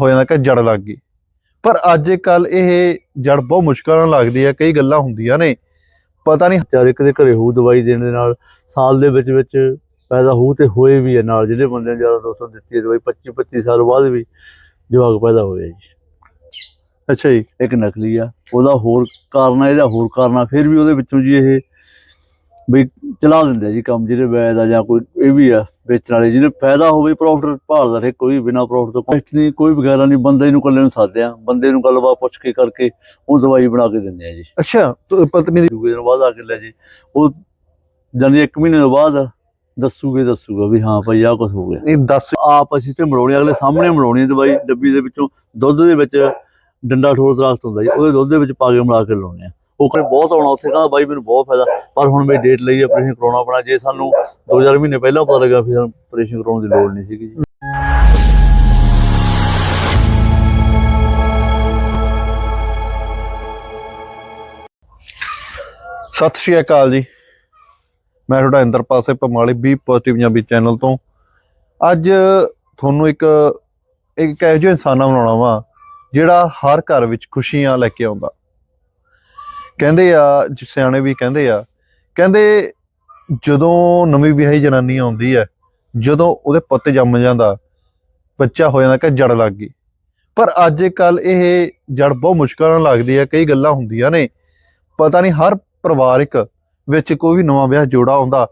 ਹੋ ਜਾਂਦਾ ਕਿ ਜੜ ਲੱਗ ਗਈ। ਪਰ ਅੱਜ ਕੱਲ ਇਹ ਜੜ ਬਹੁਤ ਮੁਸ਼ਕਲ ਨਾਲ ਲੱਗਦੀ ਹੈ ਕਈ ਗੱਲਾਂ ਹੁੰਦੀਆਂ ਨੇ। ਪਤਾ ਨਹੀਂ ਚਾਰ ਇੱਕ ਦੇ ਘਰੇ ਹੋਊ ਦਵਾਈ ਦੇਣ ਦੇ ਨਾਲ ਸਾਲ ਦੇ ਵਿੱਚ ਵਿੱਚ ਪੈਦਾ ਹੋਊ ਤੇ ਹੋਏ ਵੀ ਹੈ ਨਾਲ ਜਿਹੜੇ ਬੰਦੇ ਨੇ ਜ਼ਿਆਦਾ ਦੋਸਤਾਂ ਦਿੱਤੀ ਹੈ ਦਵਾਈ 25 25 ਸਾਲ ਬਾਅਦ ਵੀ ਜਵਾਕ ਪੈਦਾ ਹੋਇਆ ਜੀ। ਅੱਛਾ ਜੀ। ਇੱਕ ਨਕਲੀ ਆ ਉਹਦਾ ਹੋਰ ਕਾਰਨ ਆ ਇਹਦਾ ਹੋਰ ਕਾਰਨ ਆ ਫਿਰ ਵੀ ਉਹਦੇ ਵਿੱਚੋਂ ਜੀ ਇਹ ਵੀ ਚਲਾ ਦਿੰਦੇ ਜੀ ਕੰਮ ਜਿਹੜੇ ਵੈਦ ਆ ਜਾਂ ਕੋਈ ਇਹ ਵੀ ਆ। ਵੇਚਣ ਵਾਲੇ ਜਿਹਨੇ ਫਾਇਦਾ ਹੋਵੇ ਪ੍ਰੋਫਿਟ ਭਾਲਦਾ ਰਹੇ ਕੋਈ ਬਿਨਾ ਪ੍ਰੋਫਿਟ ਤੋਂ ਕੁਛ ਨਹੀਂ ਕੋਈ ਵਗੈਰਾ ਨਹੀਂ ਬੰਦੇ ਨੂੰ ਇਕੱਲੇ ਨੂੰ ਸਾਧਦੇ ਆ ਬੰਦੇ ਨੂੰ ਗੱਲਬਾਤ ਪੁੱਛ ਕੇ ਕਰਕੇ ਉਹ ਦਵਾਈ ਬਣਾ ਕੇ ਦਿੰਦੇ ਆ ਜੀ। ਅੱਛਾ ਪਤਨੀ ਦੀ ਦੂਜੇ ਦਿਨ ਬਾਅਦ ਆ ਕੇ ਲੈ ਜੀ। ਉਹ ਜਾਨੀ ਇੱਕ ਮਹੀਨੇ ਤੋਂ ਬਾਅਦ ਦੱਸੂਗੇ ਦੱਸੂਗਾ ਵੀ ਹਾਂ ਭਾਈ ਆਹ ਕੁਝ ਹੋ ਗਿਆ। ਇਹ ਦੱਸ ਆਪ ਅਸੀਂ ਤੇ ਮੜਾਉਣੀ ਅਗਲੇ ਸਾਹਮਣੇ ਹੈ ਦਵਾਈ ਡੱਬੀ ਦੇ ਵਿੱਚੋਂ ਦੁੱਧ ਦੇ ਵਿੱਚ ਡੰਡਾ ਠੋਰ ਦਰਖਤ ਹੁੰਦਾ ਜੀ ਉਹਦੇ ਦੁੱਧ ਦੇ ਵਿੱਚ ਪਾ ਕੇ ਮਿਲਾ ਕੇ ਲਾਉਣੇ ਆ। ਉਹ ਕਹਿੰਦੇ ਬਹੁਤ ਆਉਣਾ ਉੱਥੇ, ਕਹਿੰਦਾ ਬਾਈ ਮੈਨੂੰ ਬਹੁਤ ਫਾਇਦਾ, ਪਰ ਹੁਣ ਮੈਂ ਡੇਟ ਲਈ ਆਪਰੇਸ਼ਨ ਕਰਾਉਣਾ ਆਪਣਾ ਜੇ ਸਾਨੂੰ 2000 ਮਹੀਨੇ ਪਹਿਲਾਂ ਪਤਾ ਲੱਗਾ ਫਿਰ ਆਪਰੇਸ਼ਨ ਕਰਾਉਣ ਦੀ ਲੋੜ ਨਹੀਂ ਸੀਗੀ ਜੀ। ਸਤਿ ਸ਼੍ਰੀ ਅਕਾਲ ਜੀ। ਮੈਂ ਤੁਹਾਡਾ Inder Singh Pamali B positive Punjabi channel ਤੋਂ। ਅੱਜ ਤੁਹਾਨੂੰ ਇੱਕ ਇੱਕ ਇਹੋ ਜਿਹਾ ਇਨਸਾਨਾ ਬਣਾਉਣਾ ਵਾ, ਜਿਹੜਾ ਹਰ ਘਰ ਵਿੱਚ ਖੁਸ਼ੀਆਂ ਲੈ ਕੇ ਆਉਂਦਾ। ਕਹਿੰਦੇ ਆ ਸਿਆਣੇ ਵੀ ਕਹਿੰਦੇ ਆ, ਕਹਿੰਦੇ ਜਦੋਂ ਨਵੀਂ ਵਿਆਹੀ ਜਨਾਨੀ ਆਉਂਦੀ ਹੈ, ਜਦੋਂ ਉਹਦੇ ਪੁੱਤ ਜੰਮ ਜਾਂਦਾ, ਬੱਚਾ ਹੋ ਜਾਂਦਾ, ਕਿ ਜੜ ਲੱਗ ਗਈ। ਪਰ ਅੱਜ ਕੱਲ ਇਹ ਜੜ ਬਹੁਤ ਮੁਸ਼ਕਲ ਨਾਲ ਲੱਗਦੀ ਹੈ, ਕਈ ਗੱਲਾਂ ਹੁੰਦੀਆਂ ਨੇ। ਪਤਾ ਨਹੀਂ ਹਰ ਪਰਿਵਾਰਿਕ ਵਿੱਚ ਕੋਈ ਵੀ ਨਵਾਂ ਵਿਆਹ ਜੋੜਾ ਆਉਂਦਾ,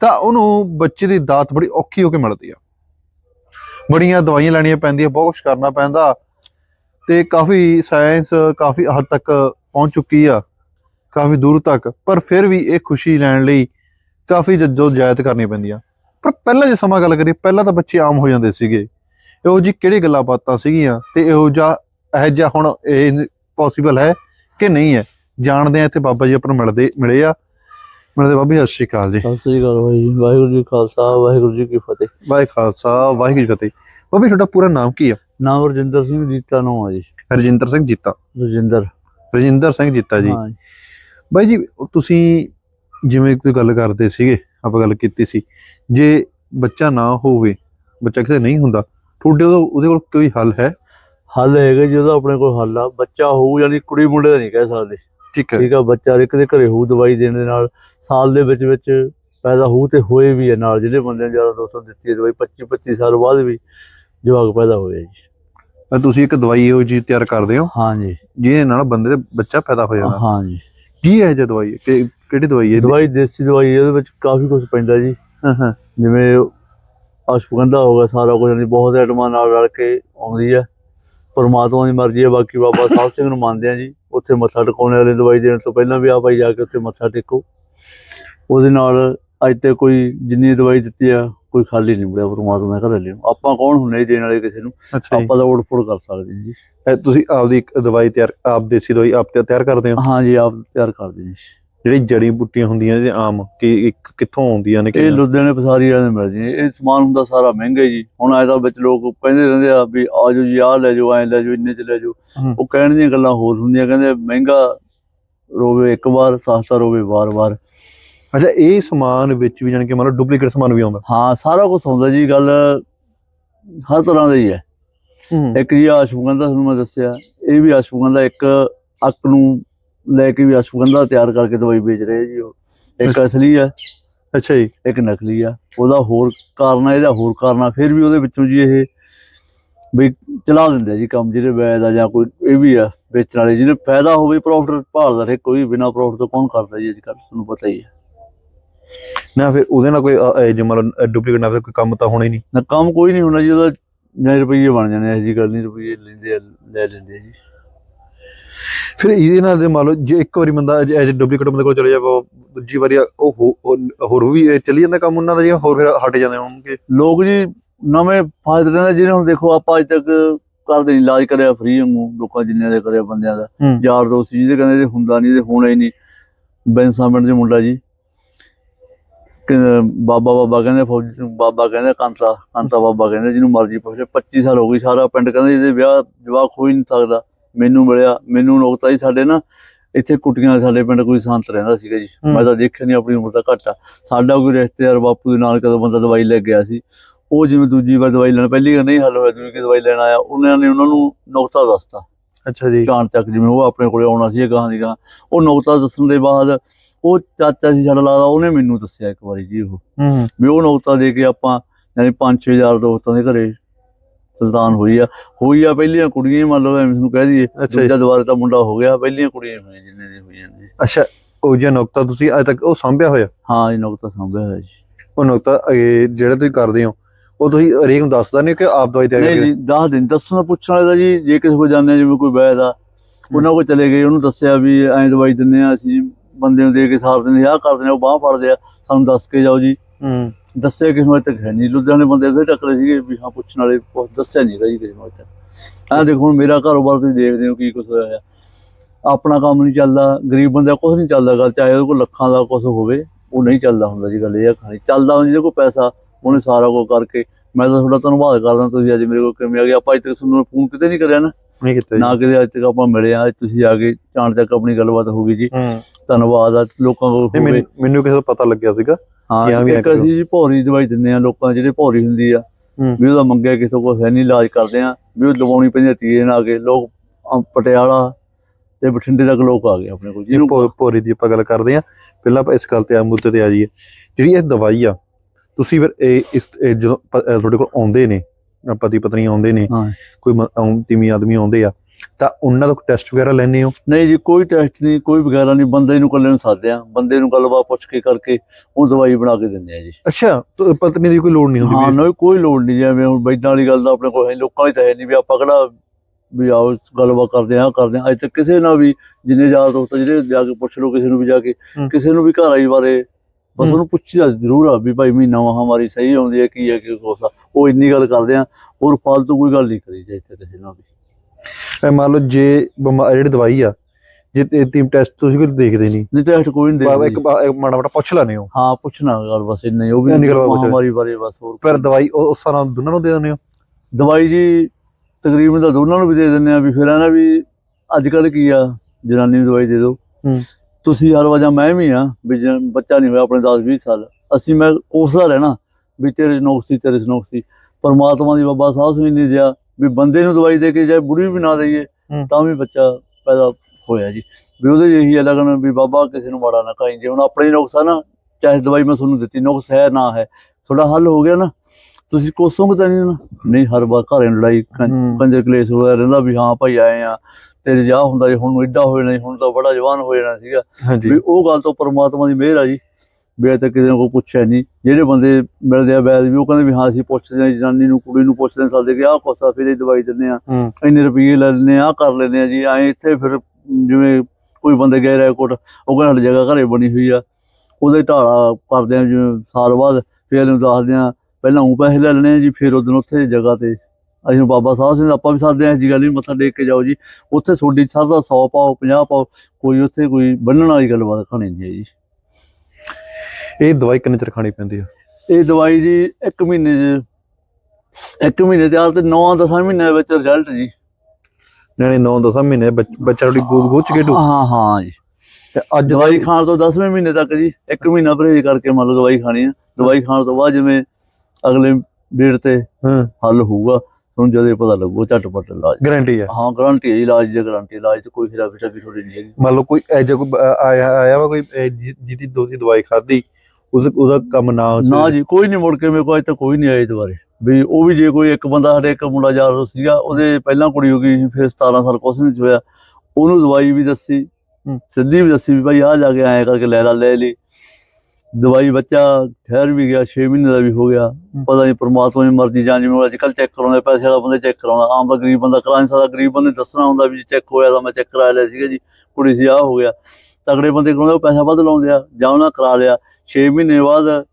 ਤਾਂ ਉਹਨੂੰ ਬੱਚੇ ਦੀ ਦਾਤ ਬੜੀ ਔਖੀ ਹੋ ਕੇ ਮਿਲਦੀ ਆ। ਬੜੀਆਂ ਦਵਾਈਆਂ ਲੈਣੀਆਂ ਪੈਂਦੀਆਂ, ਬਹੁਤ ਕੁਝ ਕਰਨਾ ਪੈਂਦਾ। ਤੇ ਕਾਫੀ ਸਾਇੰਸ ਕਾਫੀ ਹੱਦ ਤੱਕ ਪਹੁੰਚ ਚੁੱਕੀ ਆ। ਕਾਫੀ ਦੂਰ ਤੱਕ ਪਰ ਫਿਰ ਵੀ ਇਹ ਖੁਸ਼ੀ ਲੈਣ ਲਈ ਕਾਫੀ ਜਦੋਜਹਿਦ ਕਰਨੀਆਂ ਪੈਂਦੀਆਂ। ਪਰ ਪਹਿਲਾਂ ਜੇ ਸਮਾਂ ਗੱਲ ਕਰੀਏ ਪਹਿਲਾਂ ਤਾਂ ਬੱਚੇ ਆਮ ਹੋ ਜਾਂਦੇ ਸੀਗੇ। ਇਹੋ ਜੀ ਕਿਹੜੀ ਗੱਲਾਂ ਬਾਤਾਂ ਸੀਗੀਆਂ ਤੇ ਇਹੋ ਜਿਹਾ ਇਹ ਜਿਹਾ ਹੁਣ ਇਹ ਪੋਸੀਬਲ ਹੈ ਕਿ ਨਹੀਂ ਹੈ? ਜਾਣਦੇ ਆ ਇੱਥੇ ਬਾਬਾ ਜੀ ਆਪਾਂ ਨੂੰ ਮਿਲਦੇ ਮਿਲੇ ਆ। ਮਿਲਦੇ ਬਾਬਾ ਜੀ ਸਤਿ ਸ਼੍ਰੀ ਅਕਾਲ ਜੀ। ਸਤਿ ਸ੍ਰੀ ਅਕਾਲ ਭਾਈ ਵਾਹਿਗੁਰੂ ਜੀ ਖਾਲਸਾ ਵਾਹਿਗੁਰੂ ਜੀ ਕੀ ਫਤਿਹ। ਵਾਹਿ ਖਾਲਸਾ ਵਾਹਿਗੁਰੂ ਜੀ ਫਤਿਹ। ਬਾਬਾ ਤੁਹਾਡਾ ਪੂਰਾ ਨਾਮ ਕੀ ਆ? ਨਾਮ ਰਜਿੰਦਰ ਸਿੰਘ ਜੀਤਾ ਨਾਮ ਆ ਜੀ। ਰਜਿੰਦਰ ਸਿੰਘ ਜੀਤਾ। ਰਜਿੰਦਰ। ਰਜਿੰਦਰ ਸਿੰਘ ਜੀਤਾ ਜੀ। ਹਾਂ ਬਾਈ ਜੀ ਤੁਸੀਂ ਜਿਵੇਂ ਤੁਸੀਂ ਗੱਲ ਕਰਦੇ ਸੀਗੇ ਆਪਾਂ ਗੱਲ ਕੀਤੀ ਸੀ ਜੇ ਬੱਚਾ ਨਾ ਹੋਵੇ ਬੱਚਾ ਕਿਸੇ ਨਹੀਂ ਹੁੰਦਾ ਤੁਹਾਡੇ ਉਹਦਾ- ਕੋਲ ਕੋਈ ਹੱਲ ਹੈ? ਹੱਲ ਹੈਗਾ ਜੀ ਉਹਦਾ ਆਪਣੇ ਕੋਲ ਹੱਲ ਆ। ਬੱਚਾ ਹੋਊ ਯਾਨੀ ਕੁੜੀ ਮੁੰਡੇ ਦਾ ਨਹੀਂ ਕਹਿ ਸਕਦੇ। ਠੀਕ ਹੈ। ਠੀਕ ਆ ਬੱਚਾ ਇੱਕ ਦੇ ਘਰੇ ਹੋਊ ਦਵਾਈ ਦੇਣ ਦੇ ਨਾਲ ਸਾਲ ਦੇ ਵਿੱਚ ਵਿੱਚ ਪੈਦਾ ਹੋਊ ਤੇ ਹੋਏ ਵੀ ਹੈ ਨਾਲ ਜਿਹੜੇ ਬੰਦੇ ਨੇ ਜ਼ਿਆਦਾ ਦੋਸਤਾਂ ਦਿੱਤੀ ਹੈ ਦਵਾਈ 25 25 ਸਾਲ ਬਾਅਦ ਵੀ ਜਵਾਕ ਪੈਦਾ ਹੋਇਆ ਜੀ। ਤੁਸੀਂ ਇੱਕ ਦਵਾਈ ਇਹੋ ਜੀ ਤਿਆਰ ਕਰਦੇ ਹੋ? ਹਾਂਜੀ ਜਿਹਦੇ ਨਾਲ ਬੰਦੇ ਦੇ ਬੱਚਾ ਪੈਦਾ ਹੋ ਜਾਂਦਾ। ਹਾਂਜੀ ਕੀ ਹੈ ਜੇ ਦਵਾਈ? ਕਿ ਕਿਹੜੀ ਦਵਾਈ ਹੈ? ਦਵਾਈ ਦੇਸੀ ਦਵਾਈ ਹੈ, ਉਹਦੇ ਵਿੱਚ ਕਾਫੀ ਕੁਝ ਪੈਂਦਾ ਜੀ। ਹਾਂ ਹਾਂ ਜਿਵੇਂ ਅਸ਼ਵਗੰਧਾ ਹੋ ਗਿਆ ਸਾਰਾ ਕੁਝ ਨਹੀਂ ਬਹੁਤ ਆਈਟਮਾਂ ਨਾਲ ਰਲ ਕੇ ਆਉਂਦੀ ਹੈ। ਪਰਮਾਤਮਾ ਦੀ ਮਰਜ਼ੀ ਹੈ ਬਾਕੀ ਬਾਬਾ ਸਾਹਿਬ ਸਿੰਘ ਨੂੰ ਮੰਨਦੇ ਆ ਜੀ। ਉੱਥੇ ਮੱਥਾ ਟਿਕਾਉਣੇ ਵਾਲੇ ਦਵਾਈ ਦੇਣ ਤੋਂ ਪਹਿਲਾਂ ਵੀ ਆ ਭਾਈ ਜਾ ਕੇ ਉੱਥੇ ਮੱਥਾ ਟੇਕੋ। ਉਹਦੇ ਨਾਲ ਅੱਜ ਤੇ ਕੋਈ ਜਿੰਨੀ ਦਵਾਈ ਦਿੱਤੀ ਆ ਕੋਈ ਖਾਲੀ ਨਹੀਂ ਮੁੜਿਆ ਪਰਮਾਤਮਾ ਘਰ ਲਈ ਆਪਾਂ ਕੌਣ ਹੁੰਨੇ ਜੀ ਦੇਣ ਵਾਲੇ ਕਿਸੇ ਨੂੰ? ਜੀ। ਆਪਾਂ ਤਾਂ ਉੜਫੁੜ ਕਰ ਸਕਦੇ ਜੀ। ਇਹ ਤੁਸੀਂ ਆਪਦੀ ਦਵਾਈ ਤਿਆਰ ਆਪ ਦੇਸੀ ਦਵਾਈ ਆਪ ਤਿਆਰ ਕਰਦੇ ਹੋ? ਹਾਂ ਜੀ ਆਪ ਤਿਆਰ ਕਰਦੇ ਜੀ। ਜਿਹੜੀ ਜੜੀ ਬੂਟੀਆਂ ਹੁੰਦੀਆਂ ਜੇ ਆਮ ਕਿ ਇੱਕ ਕਿੱਥੋਂ ਆਉਂਦੀਆਂ ਨੇ ਇਹ? ਲੁਧਿਆਣੇ ਪਸਾਰੀ ਵਾਲੇ ਮਿਲਦੇ ਨੇ ਇਹ ਸਮਾਨ ਹੁੰਦਾ ਸਾਰਾ ਮਹਿੰਗਾ ਜੀ। ਹੁਣ ਆਏ ਤਾਂ ਵਿੱਚ ਲੋਕ ਕਹਿੰਦੇ ਰਹਿੰਦੇ ਆ ਵੀ ਆ ਜਾਓ ਜੀ ਆਹ ਲੈ ਜਾਓ ਐਂ ਲੈ ਜਾਓ ਇੰਨੇ ਚ ਲੈ ਜਾਓ। ਉਹ ਕਹਿਣ ਦੀਆਂ ਗੱਲਾਂ ਹੋਰ ਹੁੰਦੀਆਂ ਕਹਿੰਦੇ ਮਹਿੰਗਾ ਰੋਵੇ ਇੱਕ ਵਾਰ ਸਸਤਾ ਰੋਵੇ ਵਾਰ-ਵਾਰ। ਅੱਛਾ ਇਹ ਸਮਾਨ ਵਿੱਚ ਵੀ ਜਾਨ ਕਿ ਲਓ ਡੁਪਲੀਕੇਟ ਸਮਾਨ ਵੀ ਆਉਂਦਾ। ਹਾਂ ਸਾਰਾ ਕੁਝ ਹੁੰਦਾ ਜੀ ਗੱਲ ਹਰ ਤਰ੍ਹਾਂ ਦਾ ਹੀ ਹੈ। ਇੱਕ ਜੀ ਆਸ਼ੂਗੰਧਾ ਤੁਹਾਨੂੰ ਮੈਂ ਦੱਸਿਆ ਇਹ ਵੀ ਆਸ਼ੂਗੰਧਾ ਇੱਕ ਅੱਕ ਨੂੰ ਲੈ ਕੇ ਵੀ ਆਸ਼ੂਗੰਧਾ ਤਿਆਰ ਕਰਕੇ ਦਵਾਈ ਵੇਚ ਰਹੇ ਜੀ ਉਹ। ਇੱਕ ਅਸਲੀ ਆ ਅੱਛਾ ਜੀ। ਇੱਕ ਨਕਲੀ ਆ ਉਹਦਾ ਹੋਰ ਕਾਰਨ ਆ ਇਹਦਾ ਹੋਰ ਕਾਰਨ ਆ ਫਿਰ ਵੀ ਉਹਦੇ ਵਿੱਚੋਂ ਜੀ ਇਹ ਵੀ ਚਲਾ ਦਿੰਦੇ ਜੀ ਕੰਮ ਜਿਹੜੇ ਵੈਦ ਆ ਜਾਂ ਕੋਈ ਇਹ ਵੀ ਆ ਵੇਚਣ ਵਾਲੇ ਜਿਹਨੇ ਫਾਇਦਾ ਹੋਵੇ ਪ੍ਰੋਫਿਟ ਭਾਲਦਾ ਰਹੇ ਕੋਈ ਬਿਨਾ ਪ੍ਰੋਫਿਟ ਤੋਂ ਕੌਣ ਕਰਦਾ ਜੀ ਅੱਜ ਕੱਲ੍ਹ ਤੁਹਾਨੂੰ ਪਤਾ ਹੀ ਹੈ। ਨਾ ਫਿਰ ਉਹਦੇ ਨਾਲ ਕੋਈ ਅ, ਜੇ ਮੰਨ ਲਓ ਡੁਪਲੀਕੇਟ ਨਾਲ ਕੋਈ ਕੰਮ ਤਾਂ ਹੋਣਾ ਹੀ ਨਹੀਂ। ਨਾ ਕੰਮ ਕੋਈ ਨਹੀਂ ਹੋਣਾ ਜੀ ਉਹਦਾ ਜਾਂ ਰੁਪਈਏ ਬਣ ਜਾਣੇ ਇਹੋ ਜੀ ਗੱਲ ਨਹੀਂ ਰੁਪਈਏ ਲੈਂਦੇ ਆ ਲੈ ਲੈਂਦੇ ਆ ਜੀ। ਫਿਰ ਇਹਦੇ ਨਾਲ ਜੇ ਮੰਨ ਲਓ ਜੇ ਇੱਕ ਵਾਰੀ ਬੰਦਾ ਐਜ ਡੁਪਲੀਕੇਟ ਬੰਦੇ ਕੋਲ ਚਲੇ ਜਾਵੇ ਉਹ ਦੂਜੀ ਵਾਰੀ ਉਹ ਹੋ- ਉਹ ਹੋਰ ਵੀ ਇਹ ਚੱਲੀ ਜਾਂਦਾ ਕੰਮ ਉਹਨਾਂ ਦਾ ਜਾਂ ਹੋਰ ਫਿਰ ਹਟ ਜਾਂਦੇ ਹੋਣਗੇ? ਲੋਕ ਜੀ ਨਵੇਂ ਫਾਇਦੇ ਲੈਂਦੇ ਜਿਹਨੇ ਹੁਣ ਦੇਖੋ ਆਪਾਂ ਅੱਜ ਤੱਕ ਕਰਦੇ ਨਹੀਂ ਇਲਾਜ ਕਰਿਆ ਫ੍ਰੀ ਵਾਂਗੂ ਲੋਕਾਂ ਜਿੰਨਿਆਂ ਦੇ ਕਰਿਆ ਬੰਦਿਆਂ ਦਾ। ਹੂੰ। ਯਾਰ ਦੋਸਤ ਸੀ ਜਿਹਦੇ ਕਹਿੰਦੇ ਜੇ ਹੁੰਦਾ ਨਹੀਂ ਤੇ ਹੋਣਾ ਹੀ ਨਹੀਂ। ਬੈਂਸਾ ਪਿੰਡ ਦੇ ਮੁੰਡਾ ਜੀ ਬਾਬਾ ਬਾਬਾ ਕਹਿੰਦੇ ਫੌਜੀ ਨੂੰ ਬਾਬਾ ਕਹਿੰਦੇ ਕਾਂਤਾ ਕਾਂਤਾ ਬਾਬਾ ਕਹਿੰਦੇ ਜਿਹਨੂੰ ਮਰਜ਼ੀ ਪੁੱਛ ਲੈ 25 ਸਾਲ ਹੋ ਗਈ ਸਾਰਾ ਪਿੰਡ ਕਹਿੰਦੇ ਇਹਦੇ ਵਿਆਹ ਜਵਾਕ ਹੋ ਹੀ ਨਹੀਂ ਸਕਦਾ। ਮੈਨੂੰ ਮਿਲਿਆ ਮੈਨੂੰ ਨੁਕਤਾ ਜੀ ਸਾਡੇ ਨਾ ਇੱਥੇ ਕੁੱਟੀਆਂ ਸਾਡੇ ਪਿੰਡ ਕੋਈ ਸੰਤ ਰਹਿੰਦਾ ਸੀਗਾ ਜੀ। ਮੈਂ ਤਾਂ ਦੇਖਿਆ ਨਹੀਂ ਆਪਣੀ ਉਮਰ ਦਾ ਘੱਟ ਆ। ਸਾਡਾ ਕੋਈ ਰਿਸ਼ਤੇਦਾਰ ਬਾਪੂ ਦੇ ਨਾਲ ਕਦੋਂ ਬੰਦਾ ਦਵਾਈ ਲੈ ਗਿਆ ਸੀ। ਉਹ ਜਿਵੇਂ ਦੂਜੀ ਵਾਰ ਦਵਾਈ ਲੈਣ ਪਹਿਲੀ ਵਾਰ ਨਹੀਂ ਹੱਲ ਹੋਇਆ ਦੂਜੀ ਦਵਾਈ ਲੈਣ ਆਇਆ। ਉਹਨਾਂ ਨੇ ਉਹਨਾਂ ਨੂੰ ਨੁਕਤਾ ਦੱਸਤਾ। ਅੱਛਾ ਜੀ। ਚਾਣ ਚੱਕ ਜਿਵੇਂ ਉਹ ਆਪਣੇ ਕੋਲੇ ਆਉਣਾ ਸੀ ਗਾਂ ਦੀ ਗਾਂ ਉਹ ਨੁਕਤਾ ਦੱਸਣ ਦੇ ਬਾਅਦ ਉਹ ਚਾਚਾ ਸੀ ਸਾਡਾ ਲੱਗਦਾ ਉਹਨੇ ਮੈਨੂੰ ਦੱਸਿਆ ਇੱਕ ਵਾਰੀ ਜੀ ਉਹ। ਹੂੰ। ਵੀ ਉਹ ਨੁਕਤਾ ਦੇ ਕੇ ਆਪਾਂ ਯਾਨੀ 5-6000 ਦੋਸਤਾਂ ਦੇ ਘਰੇ ਸੁਲਤਾਨ ਹੋਈ ਆ। ਹੋਈ ਆ ਪਹਿਲੀਆਂ ਕੁੜੀਆਂ ਹੀ ਮੰਨ ਲਓ ਐਵੇਂ ਨੂੰ ਕਹਿ ਦਈਏ। ਜੀ। ਦੂਜਾ ਦੁਬਾਰਾ ਤਾਂ ਮੁੰਡਾ ਹੋ ਗਿਆ ਪਹਿਲੀਆਂ ਕੁੜੀਆਂ ਹੋਈਆਂ ਜਿੰਨੇ ਦੀ ਹੋਈਆਂ ਜੀ ਅੱਛਾ ਉਹ ਜਿਹਾ ਨੁਕਤਾ ਤੁਸੀਂ ਅਜੇ ਤੱਕ ਉਹ ਸੰਭਿਆ ਹੋਇਆ? ਹਾਂ ਇਹ ਨੁਕਤਾ ਸੰਭਿਆ ਹੋਇਆ ਜੀ। ਉਹ ਨੁਕਤਾ ਜਿਹੜਾ ਤੁਸੀਂ ਕਰਦੇ ਹੋ ਉਹ ਤੁਸੀਂ ਹਰੇਕ ਨੂੰ ਦੱਸਦਾ ਨਹੀਂ ਕਿ ਆਪ ਦਵਾਈ ਤਿਆਰ ਨਹੀਂ ਕਰਕੇ ਜੀ ਦਸ ਦਿਨ ਦੱਸਣ ਪੁੱਛਣ ਵਾਲੇ ਜੀ ਜੇ ਕਿਸੇ ਕੋਲ ਜਾਂਦੇ ਆ ਜਿਵੇਂ ਕੋਈ ਵੈਦ ਆ ਉਹਨਾਂ ਕੋਲ ਚਲੇ ਗਏ ਉਹਨੂੰ ਦੱਸਿਆ ਵੀ ਐਂ ਦਵਾਈ ਦਿੰਨੇ ਆ ਅਸੀਂ ਬੰਦੇ ਨੂੰ ਦੇ ਕੇ ਸਾਰ ਦਿੰਦੇ ਆਹ ਕਰਦੇ ਨੇ ਉਹ ਬਾਹ ਫੜਦੇ ਆ ਸਾਨੂੰ ਦੱਸ ਕੇ ਜਾਓ ਜੀ। ਹੂੰ। ਦੱਸਿਆ ਕਿਸੇ ਨੂੰ ਤੱਕ ਹੈ ਨਹੀਂ ਲੁਧਿਆਣੇ ਬੰਦੇ ਫਿਰ ਟੱਕਰੇ ਸੀਗੇ ਵੀ ਹਾਂ ਪੁੱਛਣ ਵਾਲੇ ਦੱਸਿਆ ਨਹੀਂ ਰਹੀ ਕਿਸੇ ਨੂੰ ਤੱਕ ਆਹ ਦੇਖੋ ਹੁਣ ਮੇਰਾ ਕਾਰੋਬਾਰ ਤੁਸੀਂ ਦੇਖਦੇ ਹੋ ਕੀ ਕੁਛ ਹੋਇਆ ਆ ਆਪਣਾ ਕੰਮ ਨਹੀਂ ਚੱਲਦਾ ਗਰੀਬ ਬੰਦਾ ਕੁਛ ਨਹੀਂ ਚੱਲਦਾ ਗੱਲ ਚਾਹੇ ਉਹਦੇ ਕੋਲ ਲੱਖਾਂ ਦਾ ਕੁਛ ਹੋਵੇ ਉਹ ਨਹੀਂ ਚੱਲਦਾ ਹੁੰਦਾ ਜੀ ਗੱਲ ਇਹ ਆ ਖਾਲੀ ਚੱਲਦਾ ਹੁੰਦਾ ਜਿਹਦੇ ਕੋਲ ਪੈਸਾ ਉਹਨੇ ਸਾਰਾ ਕੁਝ ਕਰਕੇ ਮੈਂ ਤਾਂ ਤੁਹਾਡਾ ਧੰਨਵਾਦ ਕਰਦਾ ਤੁਸੀਂ ਅੱਜ ਮੇਰੇ ਕੋਲ ਕਿਵੇਂ ਆ ਗਏ। ਆਪਾਂ ਅੱਜ ਤੱਕ ਤੁਹਾਨੂੰ ਫੋਨ ਕਿਤੇ ਨਹੀਂ ਕਰਿਆ ਨਾ। ਨਹੀਂ ਕੀਤਾ ਨਾ ਕਿਤੇ ਅੱਜ ਤੱਕ ਆਪਾਂ ਮਿਲੇ ਆ। ਤੁਸੀਂ ਆ ਕੇ ਚਾਣ ਤੱਕ ਆਪਣੀ ਗੱਲਬਾਤ ਹੋ ਗਈ ਜੀ। ਧੰਨਵਾਦ ਆ ਲੋਕਾਂ ਕੋਲ ਮੈਨੂੰ ਕਿਸੇ ਤੋਂ ਪਤਾ ਲੱਗਿਆ ਸੀਗਾ ਹਾਂ ਇੱਕ। ਅਸੀਂ ਜੀ ਭੌਰੀ ਦਵਾਈ ਦਿੰਦੇ ਆ ਲੋਕਾਂ ਜਿਹੜੇ ਭੌਰੀ ਹੁੰਦੀ ਆ। ਵੀ ਉਹਦਾ ਮੰਗਿਆ ਕਿਸੇ ਕੋਲ ਹੈ ਨਹੀਂ ਇਲਾਜ ਕਰਦੇ ਆ। ਵੀ ਉਹ ਲਵਾਉਣੀ ਪੈਂਦੀ ਆ ਤੀਏ ਨਾਲ ਆ ਕੇ। ਲੋਕ ਪਟਿਆਲਾ ਤੇ ਬਠਿੰਡੇ ਤੱਕ ਲੋਕ ਆ ਗਏ ਆਪਣੇ ਕੋਲ। ਭੋ- ਭੋਰੀ ਦੀ ਆਪਾਂ ਗੱਲ ਕਰਦੇ ਆ। ਪਹਿਲਾਂ ਆਪਾਂ ਇਸ ਗੱਲ ਤੇ ਆ ਮੁੱਦੇ ਤੇ ਆ ਜਾਈਏ। ਜਿਹੜੀ ਇਹ ਦਵਾਈ ਆ ਤੁਸੀਂ ਫਿਰ ਇਹ ਇਸ ਇਹ ਜਦੋਂ ਪ- ਅਹ ਤੁਹਾਡੇ ਕੋਲ ਆਉਂਦੇ ਨੇ ਪਤੀ ਪਤਨੀ ਆਉਂਦੇ ਨੇ ਹਾਂ। ਕੋਈ ਮ- ਆਉਂ- ਤੀਵੀਂ ਆਦਮੀ ਆਉਂਦੇ ਆ ਤਾਂ ਉਹਨਾਂ ਦਾ ਟੈਸਟ ਵਗੈਰਾ ਲੈਣੇ ਹੋ? ਨਹੀਂ ਜੀ ਕੋਈ ਟੈਸਟ ਨਹੀਂ ਕੋਈ ਵਗੈਰਾ ਨਹੀਂ ਬੰਦੇ ਨੂੰ ਇਕੱਲੇ ਨੂੰ ਸਾਧਦੇ ਆ ਬੰਦੇ ਨੂੰ ਗੱਲਬਾਤ ਪੁੱਛ ਕੇ ਕਰਕੇ ਉਹ ਦਵਾਈ ਬਣਾ ਕੇ ਦਿੰਦੇ ਆ ਜੀ। ਅੱਛਾ ਤਾਂ ਪਤਨੀ ਦੀ ਕੋਈ ਲੋੜ ਨਹੀਂ ਹੁੰਦੀ ਹਾਂ ਨਹੀਂ ਕੋਈ ਲੋੜ ਨਹੀਂ ਜਿਵੇਂ ਹੁਣ ਬੈਠਣ ਵਾਲੀ ਗੱਲ ਤਾਂ ਆਪਣੇ ਕੋਲ ਹੈ ਨੀ, ਲੋਕਾਂ ਦੀ ਤਾਂ ਹੈ ਨਹੀਂ ਵੀ ਆਪਾਂ ਕਿਹੜਾ ਵੀ ਆਓ ਗੱਲਬਾਤ ਕਰਦੇ ਆ ਕਰਦੇ ਆ ਅੱਜ ਤੱਕ ਕਿਸੇ ਨਾਲ ਵੀ ਜਿੰਨੇ ਯਾਰ ਦੋਸਤ ਆ ਜਿਹੜੇ ਜਾ ਕੇ ਪੁੱਛ ਲਓ ਕਿਸੇ ਨੂੰ ਵੀ ਜਾ ਕੇ ਹੂੰ। ਕਿਸੇ ਨੂੰ ਵੀ ਘਰ ਆਈ ਬਾਰੇ ਬਸ। ਉਹਨੂੰ ਪੁੱਛੀਦਾ ਜ਼ਰੂਰ ਆ ਵੀ ਭਾਈ ਮਹੀਨਾ ਮਹਾਮਾਰੀ ਸਹੀ ਆਉਂਦੀ ਹੈ ਕੀ ਹੈ ਕੀ ਕੋਸਾ ਉਹ ਇੰਨੀ ਗੱਲ ਕਰਦੇ ਆ ਹੋਰ ਫਾਲਤੂ ਕੋਈ ਗੱਲ ਨਹੀਂ ਕਰੀ ਜੇ ਇੱਥੇ ਕਿਸੇ ਨਾਲ ਵੀ। ਇਹ ਮੰਨ ਲਓ ਜੇ ਜਿਹੜੀ ਦਵਾਈ ਆ ਜੇ ਟੀਮ ਟੈਸਟ ਤੁਸੀਂ ਕੋਈ ਦੇਖਦੇ ਨਹੀਂ। ਨਹੀਂ ਟੈਸਟ ਕੋਈ ਨਹੀਂ ਦੇਖਦੇ ਇੱਕ ਮਾੜਾ ਮਾੜਾ ਪੁੱਛ ਲੈਣੇ ਹੋ। ਹਾਂ ਪੁੱਛਣਾ ਗੱਲ ਬਸ ਇੰਨਾ ਉਹ ਵੀ ਮਹਾਮਾਰੀ ਬਾਰੇ ਬਸ ਹੋਰ ਫਿਰ ਦਵਾਈ ਉਹ- ਉਸ ਤਰ੍ਹਾਂ ਦੋਨਾਂ ਨੂੰ ਦੇ ਦਿੰਦੇ ਹੋ? ਦਵਾਈ ਜੀ ਤਕਰੀਬਨ ਤਾਂ ਦੋਨਾਂ ਨੂੰ ਵੀ ਦੇ ਦਿੰਦੇ ਆ ਵੀ ਫਿਰ ਆ ਨਾ ਵੀ ਅੱਜ ਕੱਲ ਕੀ ਆ ਜਨਾਨੀ ਨੂੰ ਦਵਾਈ ਦੇ ਦਿਓ। ਹੂੰ। ਤੁਸੀਂ ਹਰ ਵਜ੍ਹਾ ਮੈਂ ਵੀ ਆ ਵੀ ਬੱਚਾ ਨਹੀਂ ਹੋਇਆ ਆਪਣੇ 10 20 ਸਾਲ ਅਸੀਂ ਮੈਂ ਕੋਸਦਾ ਰਹਿਣਾ ਵੀ ਤੇਰੇ ਨੁਕਸ ਸੀ ਤੇਰੇ ਨੁਕਸ ਸੀ। ਪਰਮਾਤਮਾ ਦੀ ਬਾਬਾ ਸਾਹਿਬ ਸੁਣੀ ਨਹੀਂ ਦਿਆ ਵੀ ਬੰਦੇ ਨੂੰ ਦਵਾਈ ਦੇ ਕੇ ਜੇ ਬੁੜੀ ਵੀ ਨਾ ਦਈਏ। ਤਾਂ ਵੀ ਬੱਚਾ ਪੈਦਾ ਹੋਇਆ ਜੀ। ਵੀ ਉਹਦੇ ਇਹੀ ਹੈ ਲੱਗਣ ਵੀ ਬਾਬਾ ਕਿਸੇ ਨੂੰ ਮਾੜਾ ਨਾ ਖਾਈ ਜੇ ਹੁਣ ਆਪਣੇ ਨੁਕਸ ਆ ਨਾ ਚਾਹੇ ਦਵਾਈ ਮੈਂ ਤੁਹਾਨੂੰ ਦਿੱਤੀ ਨੁਕਸ ਹੈ ਨਾ ਹੈ। ਤੁਹਾਡਾ ਹੱਲ ਹੋ ਗਿਆ ਨਾ ਤੁਸੀਂ ਕੋਸੋਂਗੇ ਤਾਂ ਨਹੀਂ ਨਾ। ਨਹੀਂ ਹਰ ਵਾਰ ਘਰੇ ਲੜਾਈ। ਕੰਜਰ ਕਲੇਸ਼ ਹੋਇਆ ਰਹਿੰਦਾ ਵੀ ਹਾਂ ਭਾਈ ਆਏ ਆ। ਤੇਰੇ ਜਾ ਹੁੰਦਾ ਜੇ ਹੁਣ ਨੂੰ ਏਡਾ ਹੋ ਜਾਣਾ ਹੁਣ ਤਾਂ ਬੜਾ ਜਵਾਨ ਹੋ ਜਾਣਾ ਸੀਗਾ। ਵੀ ਉਹ ਗੱਲ ਤੋਂ ਪਰਮਾਤਮਾ ਦੀ ਮਿਹਰ ਆ ਜੀ ਵੀ ਅਜੇ ਤੱਕ ਕਿਸੇ ਨੇ ਕੋਈ ਪੁੱਛਿਆ ਨਹੀਂ। ਜਿਹੜੇ ਬੰਦੇ ਮਿਲਦੇ ਆ ਵੈਦ ਵੀ ਉਹ ਕਹਿੰਦੇ ਵੀ ਹਾਂ ਅਸੀਂ ਪੁੱਛਦੇ ਆ ਜਨਾਨੀ ਨੂੰ ਕੁੜੀ ਨੂੰ ਪੁੱਛਦੇ ਆ ਸਾਡੇ ਕਿ ਆਹ ਕੋਸਾ ਫਿਰ ਇਹ ਦਵਾਈ ਦਿੰਦੇ ਆ ਇੰਨੇ ਰੁਪਏ ਲੈ ਲੈਂਦੇ ਆ ਕਰ ਲੈਂਦੇ ਆ ਜੀ ਐ ਇੱਥੇ ਫਿਰ ਜਿਵੇਂ ਕੋਈ ਬੰਦੇ ਗਏ ਰਾਏ ਕੋਟ ਉਹ ਕਹਿੰਦਾ ਸਾਡੀ ਜਗ੍ਹਾ ਘਰੇ ਬਣੀ ਹੋਈ ਆ। ਉਹਦੇ ਢਾਲਾ ਕਰਦੇ ਆ ਜਿਵੇਂ ਸਾਲ ਬਾਅਦ ਫਿਰ ਇਹਨੂੰ ਦੱਸਦੇ ਆ ਪਹਿਲਾਂ ਉਹ ਪੈਸੇ ਲੈ ਲੈਣੇ ਆ ਜੀ ਫਿਰ ਉਦੋਂ ਉੱਥੇ ਜਗ੍ਹਾ ਤੇ ਅਸੀਂ ਨੂੰ ਬਾਬਾ ਸਾਹਿਬ ਸਿੰਘ ਆਪਾਂ ਵੀ ਸਾਦੇ ਆ ਜੀ ਗੱਲ ਵੀ ਮੱਥਾ ਟੇਕ ਕੇ ਜਾਓ ਜੀ। ਉੱਥੇ ਤੁਹਾਡੀ ਸਭ ਦਾ 100 ਪਾਓ 50 ਪਾਓ ਕੋਈ ਉੱਥੇ ਕੋਈ ਬੰਨਣ ਵਾਲੀ ਗੱਲਬਾਤ ਖਾਣੀ ਨਹੀਂ ਹੈ ਜੀ। ਇਹ ਦਵਾਈ ਕਿੰਨੇ ਚਿਰ ਖਾਣੀ ਪੈਂਦੀ ਆ? ਇਹ ਦਵਾਈ ਜੀ ਇੱਕ ਮਹੀਨੇ ਚ ਇੱਕ ਮਹੀਨੇ ਤਿਆਰ ਤੇ 9-10 ਮਹੀਨਿਆਂ ਵਿੱਚ ਰਿਜ਼ਲਟ ਜੀ। ਨਹੀਂ 9-10 ਮਹੀਨੇ ਬੱਚ- ਤੁਹਾਡੀ ਗੋਦ ਗੋਚ ਕੇ ਢੂ ਹਾਂ ਹਾਂ ਜੀ। ਤੇ ਅੱਜ ਦਵਾਈ ਖਾਣ ਤੋਂ 10ਵੇਂ ਮਹੀਨੇ ਤੱਕ ਜੀ ਇੱਕ ਮਹੀਨਾ ਪਰਹੇਜ਼ ਕਰਕੇ ਮੰਨ ਲਓ ਦਵਾਈ ਖਾਣੀ ਆ। ਦਵਾਈ ਖਾਣ ਤੋਂ ਬਾਅਦ ਜਿਵੇਂ ਅਗਲੇ ਡੇਟ ਤੇ ਹਾਂ। ਹੱਲ ਹੋਊਗਾ। ਤੁਹਾਨੂੰ ਜਦੋਂ ਇਹ ਪਤਾ ਲੱਗੂ ਝਟਪਟ ਇਲਾਜ ਗਾਰੰਟੀ ਆ। ਹਾਂ ਗਾਰੰਟੀ ਹੈ ਇਲਾਜ ਦੀ ਗਾਰੰਟੀ ਇਲਾਜ ਤੇ ਕੋਈ ਹਿਰਾ ਫਿਟਾ ਵੀ ਥੋੜੀ ਨਹੀਂ ਹੈਗੀ। ਮੰਨ ਲਓ ਕੋਈ ਐਜਾ ਕੋਈ ਆਇਆ ਆਇਆ ਵਾ ਕੋਈ ਜਿਹਦੀ ਦੋਸੀ ਦਵਾਈ ਖਾਦੀ ਉਸ ਉਹਦਾ ਕੰਮ ਨਾ ਹੋ ਨਾ ਜੀ ਕੋਈ ਨਹੀਂ ਮੁੜ ਕੇ ਮੇਰੇ ਕੋਲ ਅੱਜ ਤੱਕ ਕੋਈ ਨਹੀਂ ਆਇਆ ਦੁਬਾਰੇ ਵੀ ਉਹ ਵੀ ਜੇ ਕੋਈ ਇੱਕ ਬੰਦਾ ਸਾਡੇ ਇੱਕ ਮੁੰਡਾ ਯਾਰ ਸੀਗਾ ਉਹਦੇ ਪਹਿਲਾਂ ਕੁੜੀ ਹੋ ਗਈ ਸੀ, ਫਿਰ 17 ਸਾਲ ਕੁਛ ਨਹੀਂ ਹੋਇਆ। ਉਹਨੂੰ ਦਵਾਈ ਵੀ ਦੱਸੀ। ਸਿੱਧੀ ਵੀ ਦੱਸੀ ਵੀ ਭਾਈ ਆਹ ਜਾ ਕੇ ਐਂ ਕਰਕੇ ਲੈ ਲਾ ਲੈ ਲਈ। ਦਵਾਈ ਬੱਚਾ ਠਹਿਰ ਵੀ ਗਿਆ 6 ਮਹੀਨੇ ਦਾ ਵੀ ਹੋ ਗਿਆ। ਪਤਾ ਨਹੀਂ ਪ੍ਰਮਾਤਮਾ ਦੀ ਮਰਜ਼ੀ ਜਾਂ ਜਿਵੇਂ ਅੱਜ ਕੱਲ ਚੈੱਕ ਕਰਾਉਂਦੇ ਪੈਸੇ ਵਾਲਾ ਬੰਦਾ ਚੈੱਕ ਕਰਾਉਂਦਾ। ਆਮ ਦਾ ਗਰੀਬ ਬੰਦਾ ਕਰਾ ਨਹੀਂ ਸਕਦਾ। ਗਰੀਬ ਬੰਦੇ ਨੂੰ ਦੱਸਣਾ ਹੁੰਦਾ ਵੀ ਚੈੱਕ ਹੋਇਆ ਤਾਂ ਮੈਂ ਚੈੱਕ ਕਰਾ ਲਿਆ ਸੀਗਾ ਜੀ। ਕੁੜੀ ਸੀ ਆਹ ਹੋ ਗਿਆ। ਤਗੜੇ ਬੰਦੇ ਕਰਾਉਂਦੇ ਉਹ ਪੈਸਾ ਵੱਧ ਲਾਉਂਦੇ ਆ ਜਾਂ ਉਹਨਾਂ ਕਰਾ ਲਿਆ। 6 ਮਹੀਨੇ ਬਾਅਦ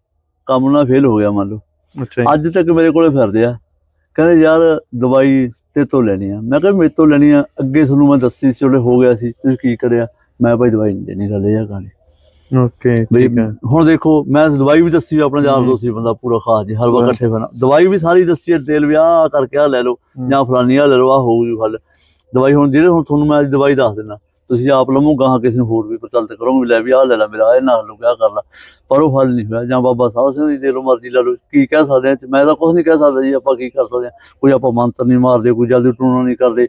ਕੰਮ ਨਾਲ ਫੇਲ ਹੋ ਗਿਆ ਮੰਨ ਲਓ। ਅੱਜ ਤੱਕ ਮੇਰੇ ਕੋਲੇ ਫਿਰਦੇ ਆ। ਕਹਿੰਦੇ ਯਾਰ ਦਵਾਈ ਤੇ ਤੋਂ ਲੈਣੀ ਆ। ਮੈਂ ਕਿਹਾ ਮੇਰੇ ਤੋਂ ਲੈਣੀ ਆ। ਅੱਗੇ ਤੁਹਾਨੂੰ ਮੈਂ ਦੱਸੀ ਸੀ ਉਹਲੇ ਹੋ ਗਿਆ ਸੀ। ਤੁਸੀਂ ਕੀ ਕਰਿਆ? ਮੈਂ ਭਾਈ ਦਵਾਈ ਨਹੀਂ ਦੇਣੀ ਗੱਲ ਇਹ ਆ ਕਹਾਣੀ ਓਕੇ ਵੀ ਠੀਕ ਹੈ। ਹੁਣ ਦੇਖੋ ਮੈਂ ਦਵਾਈ ਵੀ ਦੱਸੀ ਵੀ ਆਪਣਾ ਯਾਰ। ਦੋਸਤ ਸੀ ਬੰਦਾ ਪੂਰਾ ਖਾਸ ਜੀ ਹਰ ਵਾਰ ਹਾਂ। ਇਕੱਠੇ ਬਣਾ। ਦਵਾਈ ਵੀ ਸਾਰੀ ਦੱਸੀ ਡਿਟੇਲ ਵੀ ਆਹ ਕਰਕੇ ਆ ਲੈ ਲਓ। ਜਾਂ ਫਲਾਨੀ ਆ ਲੈ ਲਓ ਆ ਹੋਊ ਜੀ ਹੱਲ। ਦਵਾਈ ਹੁਣ ਜਿਹੜੇ ਹੁਣ ਤੁਹਾਨੂੰ ਮੈਂ ਅੱਜ ਦਵਾਈ ਦੱਸ ਦਿੰਦਾ ਤੁਸੀਂ ਆਪ ਲਵੋ ਗਾਹਾਂ ਕਿਸੇ ਨੂੰ ਹੋਰ ਵੀ ਪ੍ਰਚਲਿਤ ਕਰੋਗੇ ਵੀ ਲੈ ਵੀ ਆਹ ਲੈ ਲੈ ਮੇਰਾ ਇਹ ਨਾ ਲੋ ਕਿਆ ਕਰ ਲਾ। ਪਰ ਉਹ ਹੱਲ ਨਹੀਂ ਹੋਇਆ ਜਾਂ ਬਾਬਾ ਸਾਹਿਬ ਸਿੰਘ ਦੀ ਦੇ ਲੋ ਮਰਜ਼ੀ ਲੈ ਲਓ ਕੀ ਕਹਿ ਸਕਦੇ ਆ ਮੈਂ ਤਾਂ ਕੁਝ ਨਹੀਂ ਕਹਿ ਸਕਦਾ ਜੀ ਆਪਾਂ ਕੀ ਕਰ ਸਕਦੇ ਆ। ਕੋਈ ਆਪਾਂ ਮੰਤਰ ਨਹੀਂ ਮਾਰਦੇ ਕੋਈ ਜਲਦੀ ਟੂਣਾ ਨਹੀਂ ਕਰਦੇ।